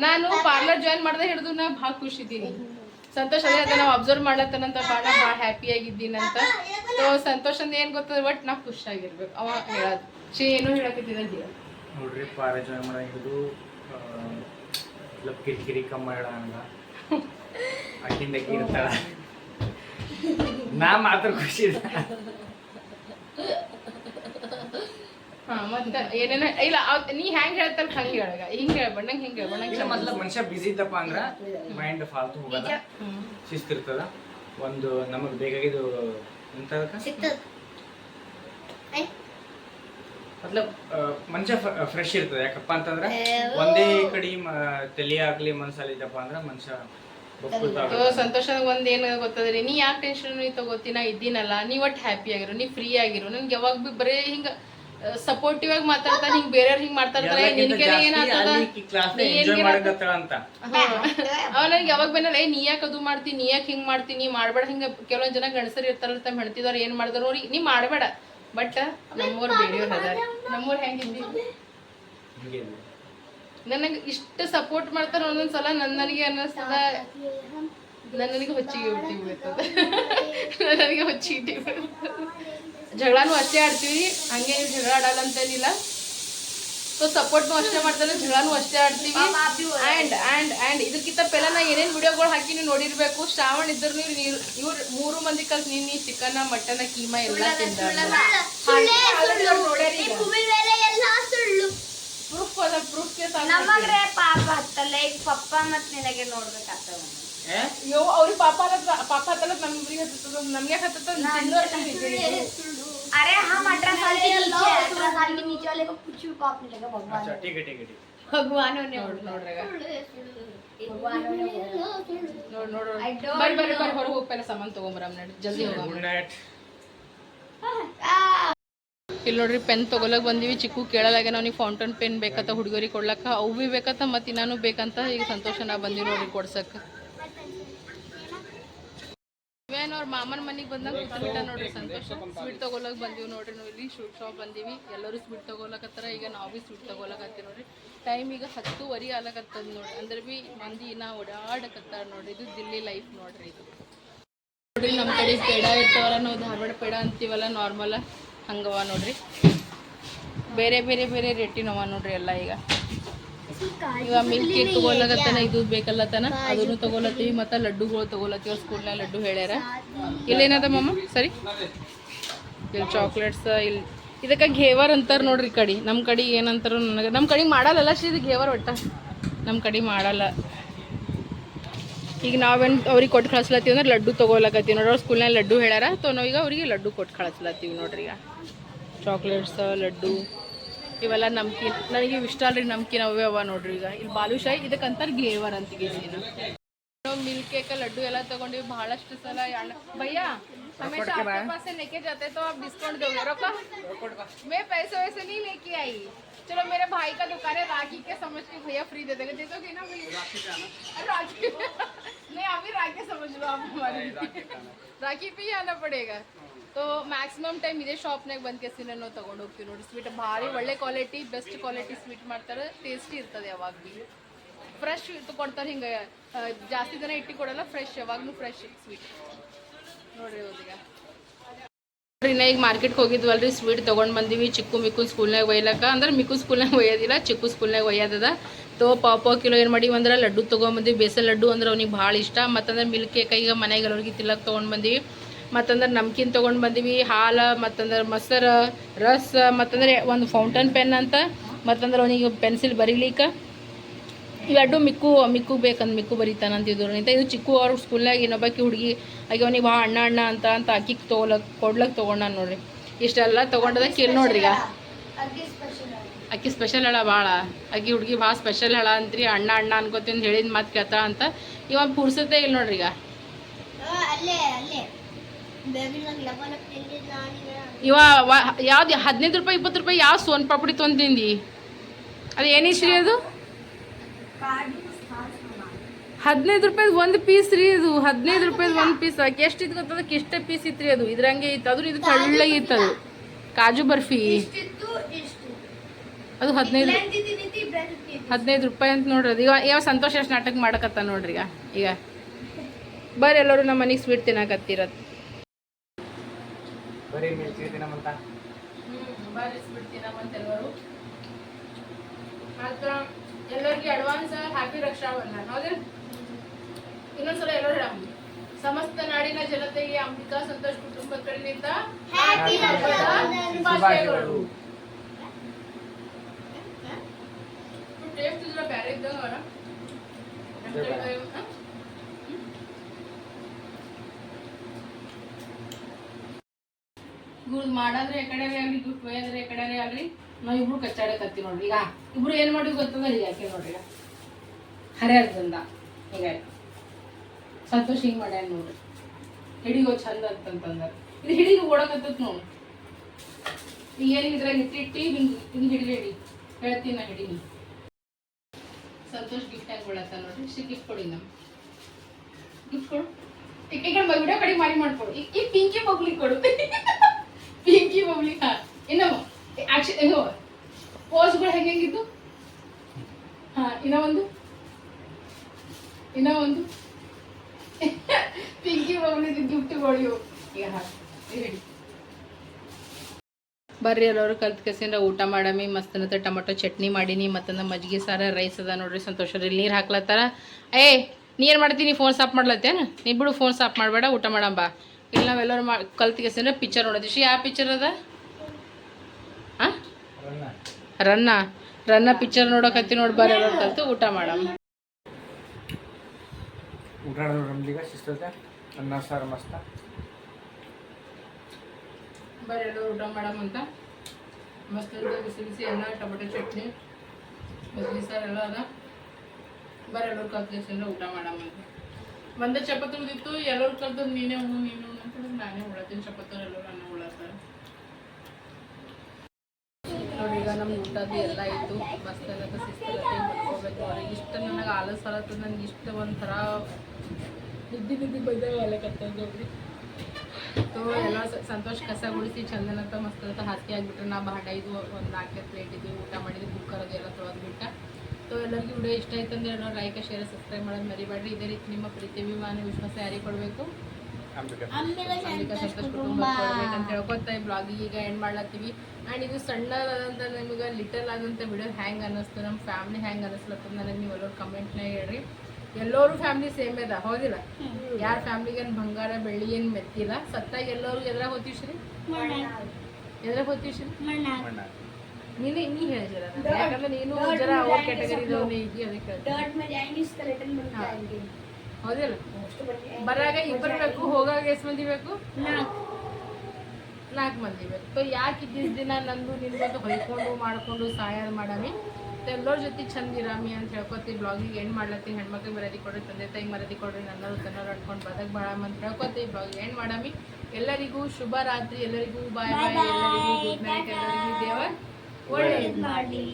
ನಾನು ಪಾರ್ಲರ್ ಜಾಯಿನ್ ಮಾಡ್ದೆ ಹಿಡಿದು ನಾ ಭಾಳ ಖುಷಿ ಇದ್ದೀನಿ. ಸಂತೋಷ ಅದೇ ಅದ ನಾವು ಅಬ್ಸರ್ವ್ ಮಾಡ್ಲತ್ತನಂತ ಭಾಳ ಭಾಳ ಹ್ಯಾಪಿ ಆಗಿದ್ದೀನಂತ. ಸೊ ಸಂತೋಷ್ ಅಂದ ಏನ್ ಗೊತ್ತದ ಬಟ್ ನಾ ಖುಷಿ ಆಗಿರ್ಬೇಕು. ಅವ ಹೇಳದ್. ಶೇ ಏನು ಹೇಳಕತ್ತಿದ ಹೇಳ ನೋಡ್ರಿ ಪಾರ್ಲರ್ ಜಾಯ್ನ್ ಮಾಡೋದು ಹಿಡಿದು ಕಿರಿಕಿರಿ ಕಮ್ಮ ಹೇಳ ಹಂಗ ಅಕ್ಕಿಂದ ಇರ್ತಾಳ ನಾ ಮಾತ್ರ ಖುಷಿ ಹಾ ಮತ್ತೆ ಏನೇನ ಇಲ್ಲ ಅವ್- ನೀ ಹೆಂಗ್ ಹೇಳ್ತಾರ ಹಂಗ ಹೇಳಗ ಹಿಂಗ ಹೇಳ್ಬೇಡ ನಂಗೆ ಹಿಂಗ ಹೇಳ್ಬೇಡ ನಂಗೆ ಮತ್ಲಬ್ ಮನುಷ್ಯ ಬಿಸಿ ಇದ್ದಪ್ಪ ಅಂದ್ರ ಮೈಂಡ್ ಫಾಲ್ತು ಹೋಗಲ್ಲ. ಶಿಸ್ತಿರ್ತದ ಒಂದು ನಮಗ್ ಬೇಕಾಗಿದ್ದು ಎಂತದಕ್ಕ ಮತ್ಲಬ್ ಮನುಷ್ಯ ಫ್ರೆಶ್ ಇರ್ತದೆ. ಯಾಕಪ್ಪ ಅಂತಂದ್ರ ಒಂದೇ ಕಡೆ ತಲೆ ಆಗ್ಲಿ ಮನ್ಸಲ್ಲಿ ಇದ್ದಪ್ಪ ಅಂದ್ರ ಮನುಷ್ಯ ಸಂತೋಷ ಒಂದ್ ಏನ್ ಗೊತ್ತದ್ರಿ? ನೀ ಯಾಕೆ ಟೆನ್ಷನ್ ನೀ ತಗೋತಿ? ನಾ ಇದ್ದೀನಲ್ಲ ನೀ ಒಟ್ಟು ಹ್ಯಾಪಿ ಆಗಿರು ನೀ ಫ್ರೀ ಆಗಿರು. ನನ್ಗೆ ಯಾವಾಗ ಬಿ ಬರೇ ಹಿಂಗ ಸಪೋರ್ಟಿವ್ ಆಗಿ ಮಾತಾಡ್ತಾ ಹಿಂಗ್ ಬೇರೆಯವ್ರ ಹಿಂಗ್ ಅಂತ. ಅವ ನನಗೆ ಯಾವಾಗ ಬಂದಲ್ಲ ಏ ನೀ ಯಾಕೆ ಅದು ಮಾಡ್ತೀನಿ ನೀ ಯಾಕೆ ಹಿಂಗ್ ಮಾಡ್ತೀನಿ ನೀ ಮಾಡ್ಬೇಡ ಹಿಂಗ ಕೆಲವೊಂದ್ ಜನ ಗಣಸರಿ ಇರ್ತಾರಲ್ಲ ತಮ್ಮ ಹೆಣ್ತಿದಾರ ಏನ್ ಮಾಡಿದ್ರು ನೋಡಿ ನೀ ಮಾಡ್ಬೇಡ. ಬಟ್ ನಮ್ಮೂರ್ ಬೇರೆಯವ್ರ ಅದಾರ. ನಮ್ಮೂರ್ ಹೆಂಗ್. ನನಗೆ ಇಷ್ಟು ಸಪೋರ್ಟ್ ಮಾಡ್ತಾರೆ ಒಂದೊಂದ್ಸಲ ಸಲ ನನಗೆ ಅನ್ನಿಸ್ತದ ನನಗೆ ಹೊಚ್ಚಿಗೆ ಬೀಳ್ತದ ನನಗೆ ಹೊಚ್ಚಿಗೆ ಬೀಳ್ತದ ಜಗಳನೂ ಅಷ್ಟೇ ಆಡ್ತೀವಿ ಹಂಗೆ ಜಗಳ ಆಡಲ್ಲ ಅಂತೇನಿಲ್ಲ. ಸೊ ಸಪೋರ್ಟ್ನು ಅಷ್ಟೇ ಮಾಡ್ತಾರೆ ಜಗಳಾನು ಅಷ್ಟೇ ಆಡ್ತೀವಿ. ಆ್ಯಂಡ್ ಆ್ಯಂಡ್ ಆ್ಯಂಡ್ ಇದಕ್ಕಿಂತ ಪೆಲ್ಲ ನಾ ಏನೇನು ವಿಡಿಯೋಗಳು ಹಾಕಿ ನೀವು ನೋಡಿರಬೇಕು. ಶ್ರಾವಣ ಇದ್ರು ನೀವು ಇವ್ರು ಮೂರು ಮಂದಿ ಕಲ್ತು ನೀನು ಚಿಕನ್ನ ಮಟನ್ ಕೀಮಾ ಎಲ್ಲ ತಿಂದಾರ ಪ್ರೂಫ್ ಅದ ಪ್ರೂಫ್ಗೆ ನಮಗ್ರೆ ಪಾಪ ಹತ್ತಲ್ಲ ಈಗ ಪಪ್ಪ ಮತ್ ನಿನಗೆ ನೋಡ್ಬೇಕಾಗ್ತದ ಏ? ಅಯ್ಯೋ ಅವ್ರಿಗೆ ಪಾಪ ಹತ್ತದ ಪಾಪ ಹತ್ತಲ್ಲ ನಮ್ಗೆ ಹತ್ತದ ನಮ್ಗೆ ಹತ್ತದ अरे हम अठारह साल के नीचे अठारह साल के नीचे वाले को कुछ भी पाप नहीं लगा भगवान अच्छा, ठीक है ठीक है ठीक है. भगवानों ने ನೋಡ್ ನೋಡ್ರಾಗ भगवानों ने ನೋಡ್ ನೋಡ್ I don't ಬರ್ರಿ ಬರ್ರಿ ಬರ್ರಿ ಹೊರಗೆ ಹೋಗ್ಬೇಡ ಸಾಮಾನ್ ತಗೊಂಬರಮ್ ನಡಿ ಜಲ್ದಿ ಹೋಗಮ್ Good night. ಇಲ್ಲಿ ನೋಡ್ರಿ ಪೆನ್ ತಗೊಳಕ್ ಬಂದೀವಿ. ಚಿಕ್ಕು ಕೇಳಲ್ಲಾಗ್ಯ ನಾವು ನೀವು ಫೌಂಟನ್ ಪೆನ್ ಬೇಕಂತ ಹುಡುಗರಿಗೆ ಕೊಡ್ಲಕ್ಕ. ಅವು ಭೀ ಬೇಕಂತ ಮತ್ತೆ ಇನ್ನೂ ಬೇಕಂತ ಈಗ ಸಂತೋಷ ನಾ ಬಂದೀವಿ ನೋಡ್ರಿ ಕೊಡ್ಸಕ್ಕೆ ಅವ್ರ ಮಾಮನ ಮನೆಗೆ ಬಂದಾಗ ಕೂತ್ಬಿಟ್ಟ ನೋಡ್ರಿ ಸಂತೋಷ. ಸ್ವೀಟ್ ತಗೊಳಕ್ ಬಂದೀವಿ ನೋಡ್ರಿ ನಾವು ಇಲ್ಲಿ, ಶೂಟ್ ಶಾಪ್ ಬಂದೀವಿ. ಎಲ್ಲರೂ ಸ್ವೀಟ್ ತೊಗೊಳಕತ್ತಾರ. ಈಗ ನಾವು ಭೀ ಸ್ವೀಟ್ ತಗೊಳಕತ್ತೀವಿ ನೋಡ್ರಿ. ಟೈಮ್ ಈಗ ಹತ್ತುವರೆ ಆಗ್ಲಕತ್ತದ ನೋಡ್ರಿ. ಅಂದ್ರೆ ಭೀ ಮಂದಿ ಇನ್ನ ಓಡಾಡಕತ್ತಾರ ನೋಡ್ರಿ. ಇದು ದಿಲ್ಲಿ ಲೈಫ್ ನೋಡ್ರಿ ಇದು. ನೋಡ್ರಿ ನಮ್ಮ ಕಡೆ ಪೇಡ ಇರ್ತಾವಲ್ಲ, ನಾವು ಧಾರವಾಡ ಪೇಡ ಅಂತೀವಲ್ಲ, ನಾರ್ಮಲ್. ಹಂಗವ ನೋಡ್ರಿ. ಬೇರೆ ಬೇರೆ ಬೇರೆ ರೇಟಿನವ ನೋಡ್ರಿ ಎಲ್ಲ ಈಗ. ಈಗ ಮಿಲ್ಕ್ ಕೇಕ್ ತಗೋಲತ್ತನ ಇದು ಬೇಕಲ್ಲತನ, ಅದನ್ನು ತಗೋಲತ್ತೀವಿ ಮತ್ತೆ ಲಡ್ಡುಗಳು ತಗೊಳತ್ತೀವಿ ಸ್ಕೂಲ್ನಾಗ ಲಡ್ಡು ಹೇಳ್ಯಾರ. ಇಲ್ಲೇನದ ಮಮ್ಮ ಸರಿ. ಇಲ್ಲಿ ಚಾಕ್ಲೇಟ್ಸ್ ಇಲ್ಲಿ ಇದಕ್ಕೆ ಘೇವರ್ ಅಂತಾರೆ ನೋಡ್ರಿ ಕಡಿ. ನಮ್ಮ ಕಡೆ ಏನಂತಾರೋ ನನಗೆ ನಮ್ಮ ಕಡೆ ಮಾಡಲ್ಲಲ್ಲ ಶ್ರೀ, ಇದು ಘೇವರ್ ಒಟ್ಟ. ನಮ್ಮ ಕಡೆ ಮಾಡಲ್ಲ. ಈಗ ನಾವೇನು ಅವ್ರಿಗೆ ಕೊಟ್ಟು ಕಳಿಸ್ಲತ್ತೀವಿ ಅಂದ್ರೆ ಲಡ್ಡು ತಗೋಲಕತ್ತೀವಿ ನೋಡ್ರಿ. ಅವ್ರ ಸ್ಕೂಲ್ನಾಗ ಲಡ್ಡು ಹೇಳ್ಯಾರ, ತೊ ನಾವೀಗ ಅವ್ರಿಗೆ ಲಡ್ಡು ಕೊಟ್ಟು ಕಳಿಸ್ಲತ್ತೀವಿ ನೋಡ್ರಿ ಈಗ. ಚಾಕ್ಲೇಟ್ಸ್ ಲಡ್ಡು ಇವೆಲ್ಲ ನಮ್ಕಿನ್ ನನಗೆ ಇವು ಇಷ್ಟ ಅಲ್ರಿ ನಮ್ಕಿನ್ ಅವೇ ಅವ ನೋಡ್ರಿ ಈಗ ಇಲ್ಲಿ ಬಾಲುಶಾಹಿ ಇದಕ್ಕಂತಾರೆ ಗೇವರ್ ಅಂತ ಗೇಸಿನ ನಾವು ಮಿಲ್ಕ್ ಕೇಕ್ ಲಡ್ಡು ಎಲ್ಲ ತಗೊಂಡಿವಿ ಬಹಳಷ್ಟು ಸಲ ಅಣ್ಣ ಭಯ್ಯ हमेशा आपके पास से लेके जाते तो आप डिस्काउंट दोगे रोका मैं पैसे वैसे नहीं लेके आई चलो मेरे भाई का दुकान है राखी के समझ के भैया फ्री दे देंगे दे दोगे ना भैया अरे राखी नहीं अभी राखी समझ लो आप हमारे ರಾಖಿ ಪಿ ಆನ ಪಡೇಗ ಸೊ ಮ್ಯಾಕ್ಸಿಮಮ್ ಟೈಮ್ ಇದೇ ಶಾಪ್ನಾಗ ಬಂದು ಕೆಸಿನ ನಾವು ತೊಗೊಂಡು ಹೋಗ್ತೀವಿ ನೋಡಿ ಸ್ವೀಟ್ ಭಾರಿ ಒಳ್ಳೆ ಕ್ವಾಲಿಟಿ ಬೆಸ್ಟ್ ಕ್ವಾಲಿಟಿ ಸ್ವೀಟ್ ಮಾಡ್ತಾರೆ. ಟೇಸ್ಟಿ ಇರ್ತದೆ ಯಾವಾಗ ಭೀ. ಫ್ರೆಶ್ ಕೊಡ್ತಾರೆ ಹಿಂಗೆ ಜಾಸ್ತಿ ದಿನ ಇಟ್ಟು ಕೊಡಲ್ಲ ಫ್ರೆಶ್ ಯಾವಾಗಲೂ ಫ್ರೆಶ್ ಸ್ವೀಟ್ ನೋಡ್ರಿ ಈಗ. ನೋಡ್ರಿ ನಾ ಈಗ ಮಾರ್ಕೆಟ್ಗೆ ಹೋಗಿದ್ವಲ್ರಿ ಸ್ವೀಟ್ ತೊಗೊಂಡು ಬಂದೀವಿ. ಚಿಕ್ಕು ಮಿಕ್ಕು ಸ್ಕೂಲ್ನಾಗ ಒಯ್ಲಕ್ಕ. ಅಂದ್ರೆ ಮಿಕ್ಕು ಸ್ಕೂಲ್ನಾಗ ಒಯ್ಯೋದಿಲ್ಲ, ಚಿಕ್ಕು ಸ್ಕೂಲ್ನಾಗ ಒಯ್ಯೋದದ. ತೋ, ಪಾವ್ ಕಿಲೋ ಏನು ಮಾಡಿ ಅಂದ್ರೆ ಲಡ್ಡು ತೊಗೊಂಬಂದಿವಿ ಬೇಸನ್ ಲಡ್ಡು ಅಂದ್ರೆ ಅವ್ನಿಗೆ ಭಾಳ ಇಷ್ಟ. ಮತ್ತಂದ್ರೆ ಮಿಲ್ಕ್ ಕೇಕ್ ಈಗ ಮನೆಗೆ ಎಲ್ಲರಿಗೆ ತಿಲ್ಲಕ್ಕೆ ತೊಗೊಂಡು ಬಂದೀವಿ. ಮತ್ತಂದ್ರೆ ನಮ್ಕಿನ್ ತೊಗೊಂಡು ಬಂದೀವಿ, ಹಾಲು, ಮತ್ತಂದ್ರೆ ಮೊಸರು, ರಸ, ಮತ್ತಂದ್ರೆ ಒಂದು ಫೌಂಟನ್ ಪೆನ್ ಅಂತ, ಮತ್ತಂದ್ರೆ ಅವನಿಗೆ ಪೆನ್ಸಿಲ್ ಬರೀಲಿಕ್ಕೆ. ಇವೆರಡು ಮಿಕ್ಕು ಮಿಕ್ಕು ಬೇಕಂದ್ ಮಿಕ್ಕು ಬರೀತಾನಂತಿದ್ರು ಅಂತ ಇದು ಚಿಕ್ಕು ಅವ್ರ ಸ್ಕೂಲ್ನಾಗ ಇನ್ನೊಬ್ಬಾಕಿ ಹುಡುಗಿ ಆಗಿ ಅವನಿಗೆ ಭಾಳ ಅಣ್ಣ ಅಣ್ಣ ಅಂತ ಅಂತ ಅಕ್ಕಿಗೆ ತೊಗೊಳಕ್ ಕೊಡ್ಲಕ್ಕೆ ತೊಗೊಂಡ ನೋಡ್ರಿ. ಇಷ್ಟೆಲ್ಲ ತೊಗೊಂಡದ ಕೇಳಿ ನೋಡ್ರಿ ಈಗ. ಅಕ್ಕಿ ಸ್ಪೆಷಲ್ ಹೇಳ ಭಾಳ ಅಕ್ಕಿ ಹುಡುಗಿ ಭಾಳ ಸ್ಪೆಷಲ್ ಹೇಳ ಅಂತ್ರಿ, ಅಣ್ಣ ಅಣ್ಣ ಅನ್ಕೋತೀನಿ ಹೇಳಿದ ಮಾತು ಕೇಳ್ತಾಳ ಅಂತ. ಇವಾಗ ಪುರ್ಸತೆ ಇಲ್ಲ ನೋಡ್ರಿ ಈಗ. ಇವ ಯಾವ್ದು ಹದಿನೈದು ರೂಪಾಯಿ ಇಪ್ಪತ್ತು ರೂಪಾಯಿ ಯಾವ ಸೋನ್ ಪಾಪಡಿ ತೊಂದಿಂದಿ ಅದು ಅದು ಏನಿಸ್ರಿ ಅದು? ಹದಿನೈದು ರೂಪಾಯಿ ಒಂದು ಪೀಸ್ ರೀ ಇದು ಹದಿನೈದು ರೂಪಾಯಿ ಒಂದು ಪೀಸ್ ಎಷ್ಟು ಇದು ಗೊತ್ತದಕ್ಕೆ ಇಷ್ಟೇ ಪೀಸ್ ಇತ್ತು ರೀ ಅದು. ಇದ್ರಂಗೆ ಇತ್ತು. ಅದು ಇದು ತೆಳ್ಳಗಿತ್ತು ಅದು. ಕಾಜು ಬರ್ಫಿ. ಅದು ಹದಿನೈದು ಹದಿನೈದು ರೂಪಾಯಿ ಅಂತ ನೋಡ್ರಿ ಅದು. ಈಗ ಯಾವ ಸಂತೋಷ ಎಷ್ಟು ನಾಟಕ ಮಾಡಕತ್ತ ನೋಡ್ರಿ ಈಗ. ಈಗ. ಬರ್ರಿ ಎಲ್ಲರೂ ನಮ್ಮ ಮನೆಗೆ ಸ್ವೀಟ್ ತಿನ್ನಕತ್ತಿರತ್ ಬರೀ ಮಿಲ್ಕ್ ತಿನ್ನಮಂತ ಮತ್ತು ಎಲ್ಲರಿಗೆ ಅಡ್ವಾನ್ಸ್ ಹ್ಯಾಪಿ ರಕ್ಷಾಬಂಧನ ಹೌದಿಲ್ಲ ಇನ್ನೊಂದ್ಸಲ ಎಲ್ಲರೂ ಹೇಳಮ್ಮ. ಸಮಸ್ತ ನಾಡಿನ ಜನತೆಗೆ ಅಂಬಿಕಾ ಸಂತೋಷ್ ಕುಟುಂಬದ ಕಡೆಯಿಂದ ಶುಭಾಶಯಗಳು. ಟೇಸ್ಟ್ ಇದ್ರೆ ಬೇರೆ ಇದ್ದಂಗ ಅಲ್ಲ? ನಮ್ ಕಡೆ, ಹ? ಇವ್ರು ಮಾಡಂದ್ರೆ ಕಡೆ ಆಗ್ಲಿ ದುಡ್ಡು ಒಯ್ಯಂದ್ರೆ ಕಡೆ ಆಗ್ಲಿ ನಾವ್ ಇಬ್ರು ಕಚ್ಚಾಡಕತ್ತಿ ನೋಡ್ರಿ. ಈಗ ಇಬ್ರು ಏನ್ ಮಾಡಿ ಗೊತ್ತದ? ಈಗ ಯಾಕೆ ನೋಡ್ರಿ ಈಗ. ಹರಿಯರ್ದಿಂದ ಈಗ ಸಂತೋಷ್ ಹಿಂಗ್ ಮಾಡ್ಯಾನ ನೋಡ್ರಿ. ಹಿಡಿಗೋ ಚಂದ ಅಂತಂತಂದ್ರ. ಇದು ಹಿಡಿದು ಓಡಕತ್ತತ್ ನೋಡಿ. ಈಗ ಇದ್ರ ಇಟ್ಟಿಟ್ಟಿ ಹಿಂಗ್ ಹಿಂಗ್ ಹಿಡಿದು ಹಿಡಿ ಹೇಳ್ತೀನಿ ನಾ ಹಿಡೀನಿ. ಸಂತೋಷ್ ಗಿಫ್ಟ್ ಆಗಿ ಬಿಡತ್ತ ನೋಡ್ರಿ? ಇಷ್ಟ ಗಿಫ್ಟ್ ಕೊಡಿ ನಮ್ ಗಿಫ್ಟ್ ಕೊಡು. ಈ ಈ ಕಡೆ ವಿಡಿಯೋ ಕಡೆ ಮಾಡಿ ಮಾಡ್ಕೊಡು. ಈ ಪಿಂಕಿ ಮಗ್ಲಿಗೆ ಕೊಡು. ಪಿಂಕಿ ಬಬ್ಲಿ ಹಾ ಇನ್ನೊಮ್ಮೆ ಆಕ್ಷನ್ ಏನು ಪೋಸ್ಗಳು ಹೆಂಗೆ ಹೆಂಗಿದ್ದು ಹಾ, ಇನ್ನ ಒಂದು. ಇನ್ನ ಒಂದು. ಪಿಂಕಿ ಬಬ್ಲಿ ಗಿಫ್ಟ್ಗಳು ಇವು ಈಗ ಹಾ ಹೇಳಿ. ಬರ್ರಿ ಎಲ್ಲರೂ ಕಲ್ತು ಕಸಿಂದ ಊಟ ಮಾಡಮಿ, ಮಸ್ತ್ ಟೊಮೊಟೊ ಚಟ್ನಿ ಮಾಡೀನಿ ಮತ್ತಂದ ಮಜ್ಜಿಗೆ ಸಾರ, ರೈಸ್ ಅದ ನೋಡ್ರಿ, ಸಂತೋಷ ಇಲ್ಲಿ ನೀರು ಹಾಕ್ಲತ್ತಾರ? ಏ, ನೀ ಏನು ಮಾಡ್ತೀನಿ ಫೋನ್ ಸಾಫ್ ಮಾಡ್ಲತ್ತೇನು? ನೀ ಬಿಡು ಫೋನ್ ಸಾಫ್ ಮಾಡಬೇಡ, ಊಟ ಮಾಡಂಬ ಇಲ್ಲಿ ನಾವೆಲ್ಲರೂ ಮಾ ಕಲ್ತ್ ಕೆಸಿಂದ ಪಿಕ್ಚರ್ ನೋಡೋದು ಯಾವ ಪಿಕ್ಚರ್ ಅದ? ಹಾಂ ರನ್ನ. ರನ್ನ ಪಿಕ್ಚರ್ ನೋಡಕತ್ತಿ ನೋಡಿ ಬರ್ರಿ ಕಲ್ತು ಊಟ ಮಾಡಮ್ಮ ಊಟ ನಮ್ದೀಗ ಸಿಸ್ಟರ್ ಅನ್ನ ಸಾರು ಮಸ್ತ. ಬರ್ರಿ ಎಲ್ಲರೂ ಊಟ ಮಾಡಮ್ ಅಂತ. ಮಸ್ತ್ ಬಿಸಿ ಬಿಸಿ ಅನ್ನ ಟೊಮೆಟೊ ಚಟ್ನಿ ಬಿಸಿ ಸಾರು ಎಲ್ಲ ಅದ. ಬರ್ರಿ ಎಲ್ಲರೂ ಕಲ್ತ್ಕೊಂಡು ಊಟ ಮಾಡಮ್ಮ ಅಂತ. ಒಂದೇ ಚಪಾತಿ ಉಳಿದಿತ್ತು ಎಲ್ಲರೂ ಕಲ್ತು ನೀನೇ ಉಣ್ಣು ನೀನು ಅಂತ ನಾನೇ ಉಳತ್ತೀನಿ ಚಪಾತಿ ಎಲ್ಲರೂ ಅನ್ನ ಉಳತ್ತಾರ ನೋಡಿ ಈಗ ನಮ್ಮ ಊಟದ್ದು ಎಲ್ಲ ಇತ್ತು ಮಸ್ತ್ ಎಲ್ಲ ಮಲ್ಕೋಬೇಕು ಅವ್ರಿಗೆ ಇಷ್ಟ ನನಗೆ ಆಲಸ್ ಬರತ್ತದ ನನಗೆ ಇಷ್ಟ ಒಂಥರ ನಿದ್ದೆ ನಿದ್ದೆ ಬೈದಾಗ ಅಲ್ಲಕತ್ತದ ನೋಡ್ರಿ ಸೊ ಎಲ್ಲ ಸಂತೋಷ ಕಸ ಗುಡಿಸಿ ಚಂದನ ಅಂತ ಮಸ್ತ್ ಅಂತ ಹಾಸಿಗೆ ಆಗಿಬಿಟ್ರೆ ನಾ ಬಾಂಡ ಇದು ಒಂದು ನಾಲ್ಕೈದು ಪ್ಲೇಟ್ ಇದ್ವಿ ಊಟ ಮಾಡಿದ್ವಿ ಕುಕ್ಕರ್ ಅದೆಲ್ಲ ತೊಳೆದ್ಬಿಟ್ಟ. ಸೊ ಎಲ್ಲರಿಗೂ ವಿಡಿಯೋ ಇಷ್ಟ ಆಯ್ತು ಅಂದರೆ ಎಲ್ಲರೂ ಲೈಕ್ ಶೇರ್ ಸಬ್ಸ್ಕ್ರೈಬ್ ಮಾಡೋದು ಮರಿಬೇಡ್ರಿ. ಇದೇ ರೀತಿ ನಿಮ್ಮ ಪ್ರೀತಿ ಅಭಿಮಾನ ವಿಶ್ವಾಸ ಯಾರಿಗೆ ಕೊಡಬೇಕು? ಅಂತ ಹೇಳ್ಕೊತ ಈ ಬ್ಲಾಗಿಗೆ ಈಗ ಎಂಡ್ ಮಾಡ್ಲತ್ತೀವಿ. ಆ್ಯಂಡ್ ಇದು ಸಣ್ಣದಾದಂಥ ನಿಮಗೆ ಲಿಟಲ್ ಆದಂಥ ವಿಡಿಯೋ ಹ್ಯಾಂಗ್ ಅನ್ನಿಸ್ತು. ನಮ್ಮ ಫ್ಯಾಮಿಲಿ ಹ್ಯಾಂಗ್ ಅನ್ನಿಸ್ಲತ್ತ ನನಗೆ ನೀವು ಎಲ್ಲರೂ ಕಮೆಂಟ್ನಾಗ ಹೇಳ್ರಿ. ಎಲ್ಲರೂ ಫ್ಯಾಮಿಲಿ ಸೇಮ್ ಅದ ಹೌದಿಲ್ಲ? ಯಾರ ಫ್ಯಾಮಿಲಿಗೆ ಏನು ಬಂಗಾರ ಬೆಳ್ಳಿ ಏನು ಮೆತ್ತಿಲ್ಲ? ಸತ್ತಾಗ ಎಲ್ಲರೂ ಎದ್ರಾಗ ಹೋತೀವಿ ಶ್ರೀ? ಎದ್ರಾಗ ಹೋತೀವಿ ನೀನೇ ನೀ ಯಾಕಂದ್ರೆ ನೀನು ಜರ ಅವ್ರ ಕ್ಯಾಟಗರಿದವನೇ ಅದಕ್ಕೆ. ಡಾಟ್ ಬರಾಗ ಇಬ್ಬರು ಬೇಕು ಹೋಗಾಗ ಎಷ್ಟು ಮಂದಿ ಬೇಕು? ನಾಲ್ಕು. ಮಂದಿ ಬೇಕು. ಯಾಕೆ ಇದ್ದಿದ್ದ ದಿನ ನಂದು ಬಂದು ಹೊಯ್ಕೊಂಡು ಮಾಡ್ಕೊಂಡು ಸಹಾಯ ಮಾಡಾಮಿ? ಎಲ್ಲರ ಜೊತೆ ಚಂದಿರಾಮಿ ಅಂತ ಹೇಳ್ಕೊತಿ ಬ್ಲಾಗಿಗೆ ಎಂಡ್ ಮಾಡ್ಲತ್ತಿ? ಹೆಣ್ಮಕ್ಳಿಗೆ ಮರದಿ ಕೊಡ್ರಿ ತಂದೆ ತಾಯಿ ಮರದಿ ಕೊಡ್ರಿ ನನ್ನರು ತನ್ನೋರು ಅಡ್ಕೊಂಡು ಬದಕ್ ಬಾಳಮ್ಮ ಅಂತ ಹೇಳ್ಕೊತಿ ಬ್ಲಾಗ್ ಎಂಡ್ ಮಾಡಾಮಿ? ಎಲ್ಲರಿಗೂ ಶುಭ ರಾತ್ರಿ ಎಲ್ಲರಿಗೂ ಬಾಯ್ ಬಾಯ್ ಎಲ್ಲರಿಗೂ ಗುಡ್ ನೈಟ್ ಎಲ್ಲರಿಗೂ ದೇವರ್ ಒಳ್ಳೆಯದು ಮಾಡಿ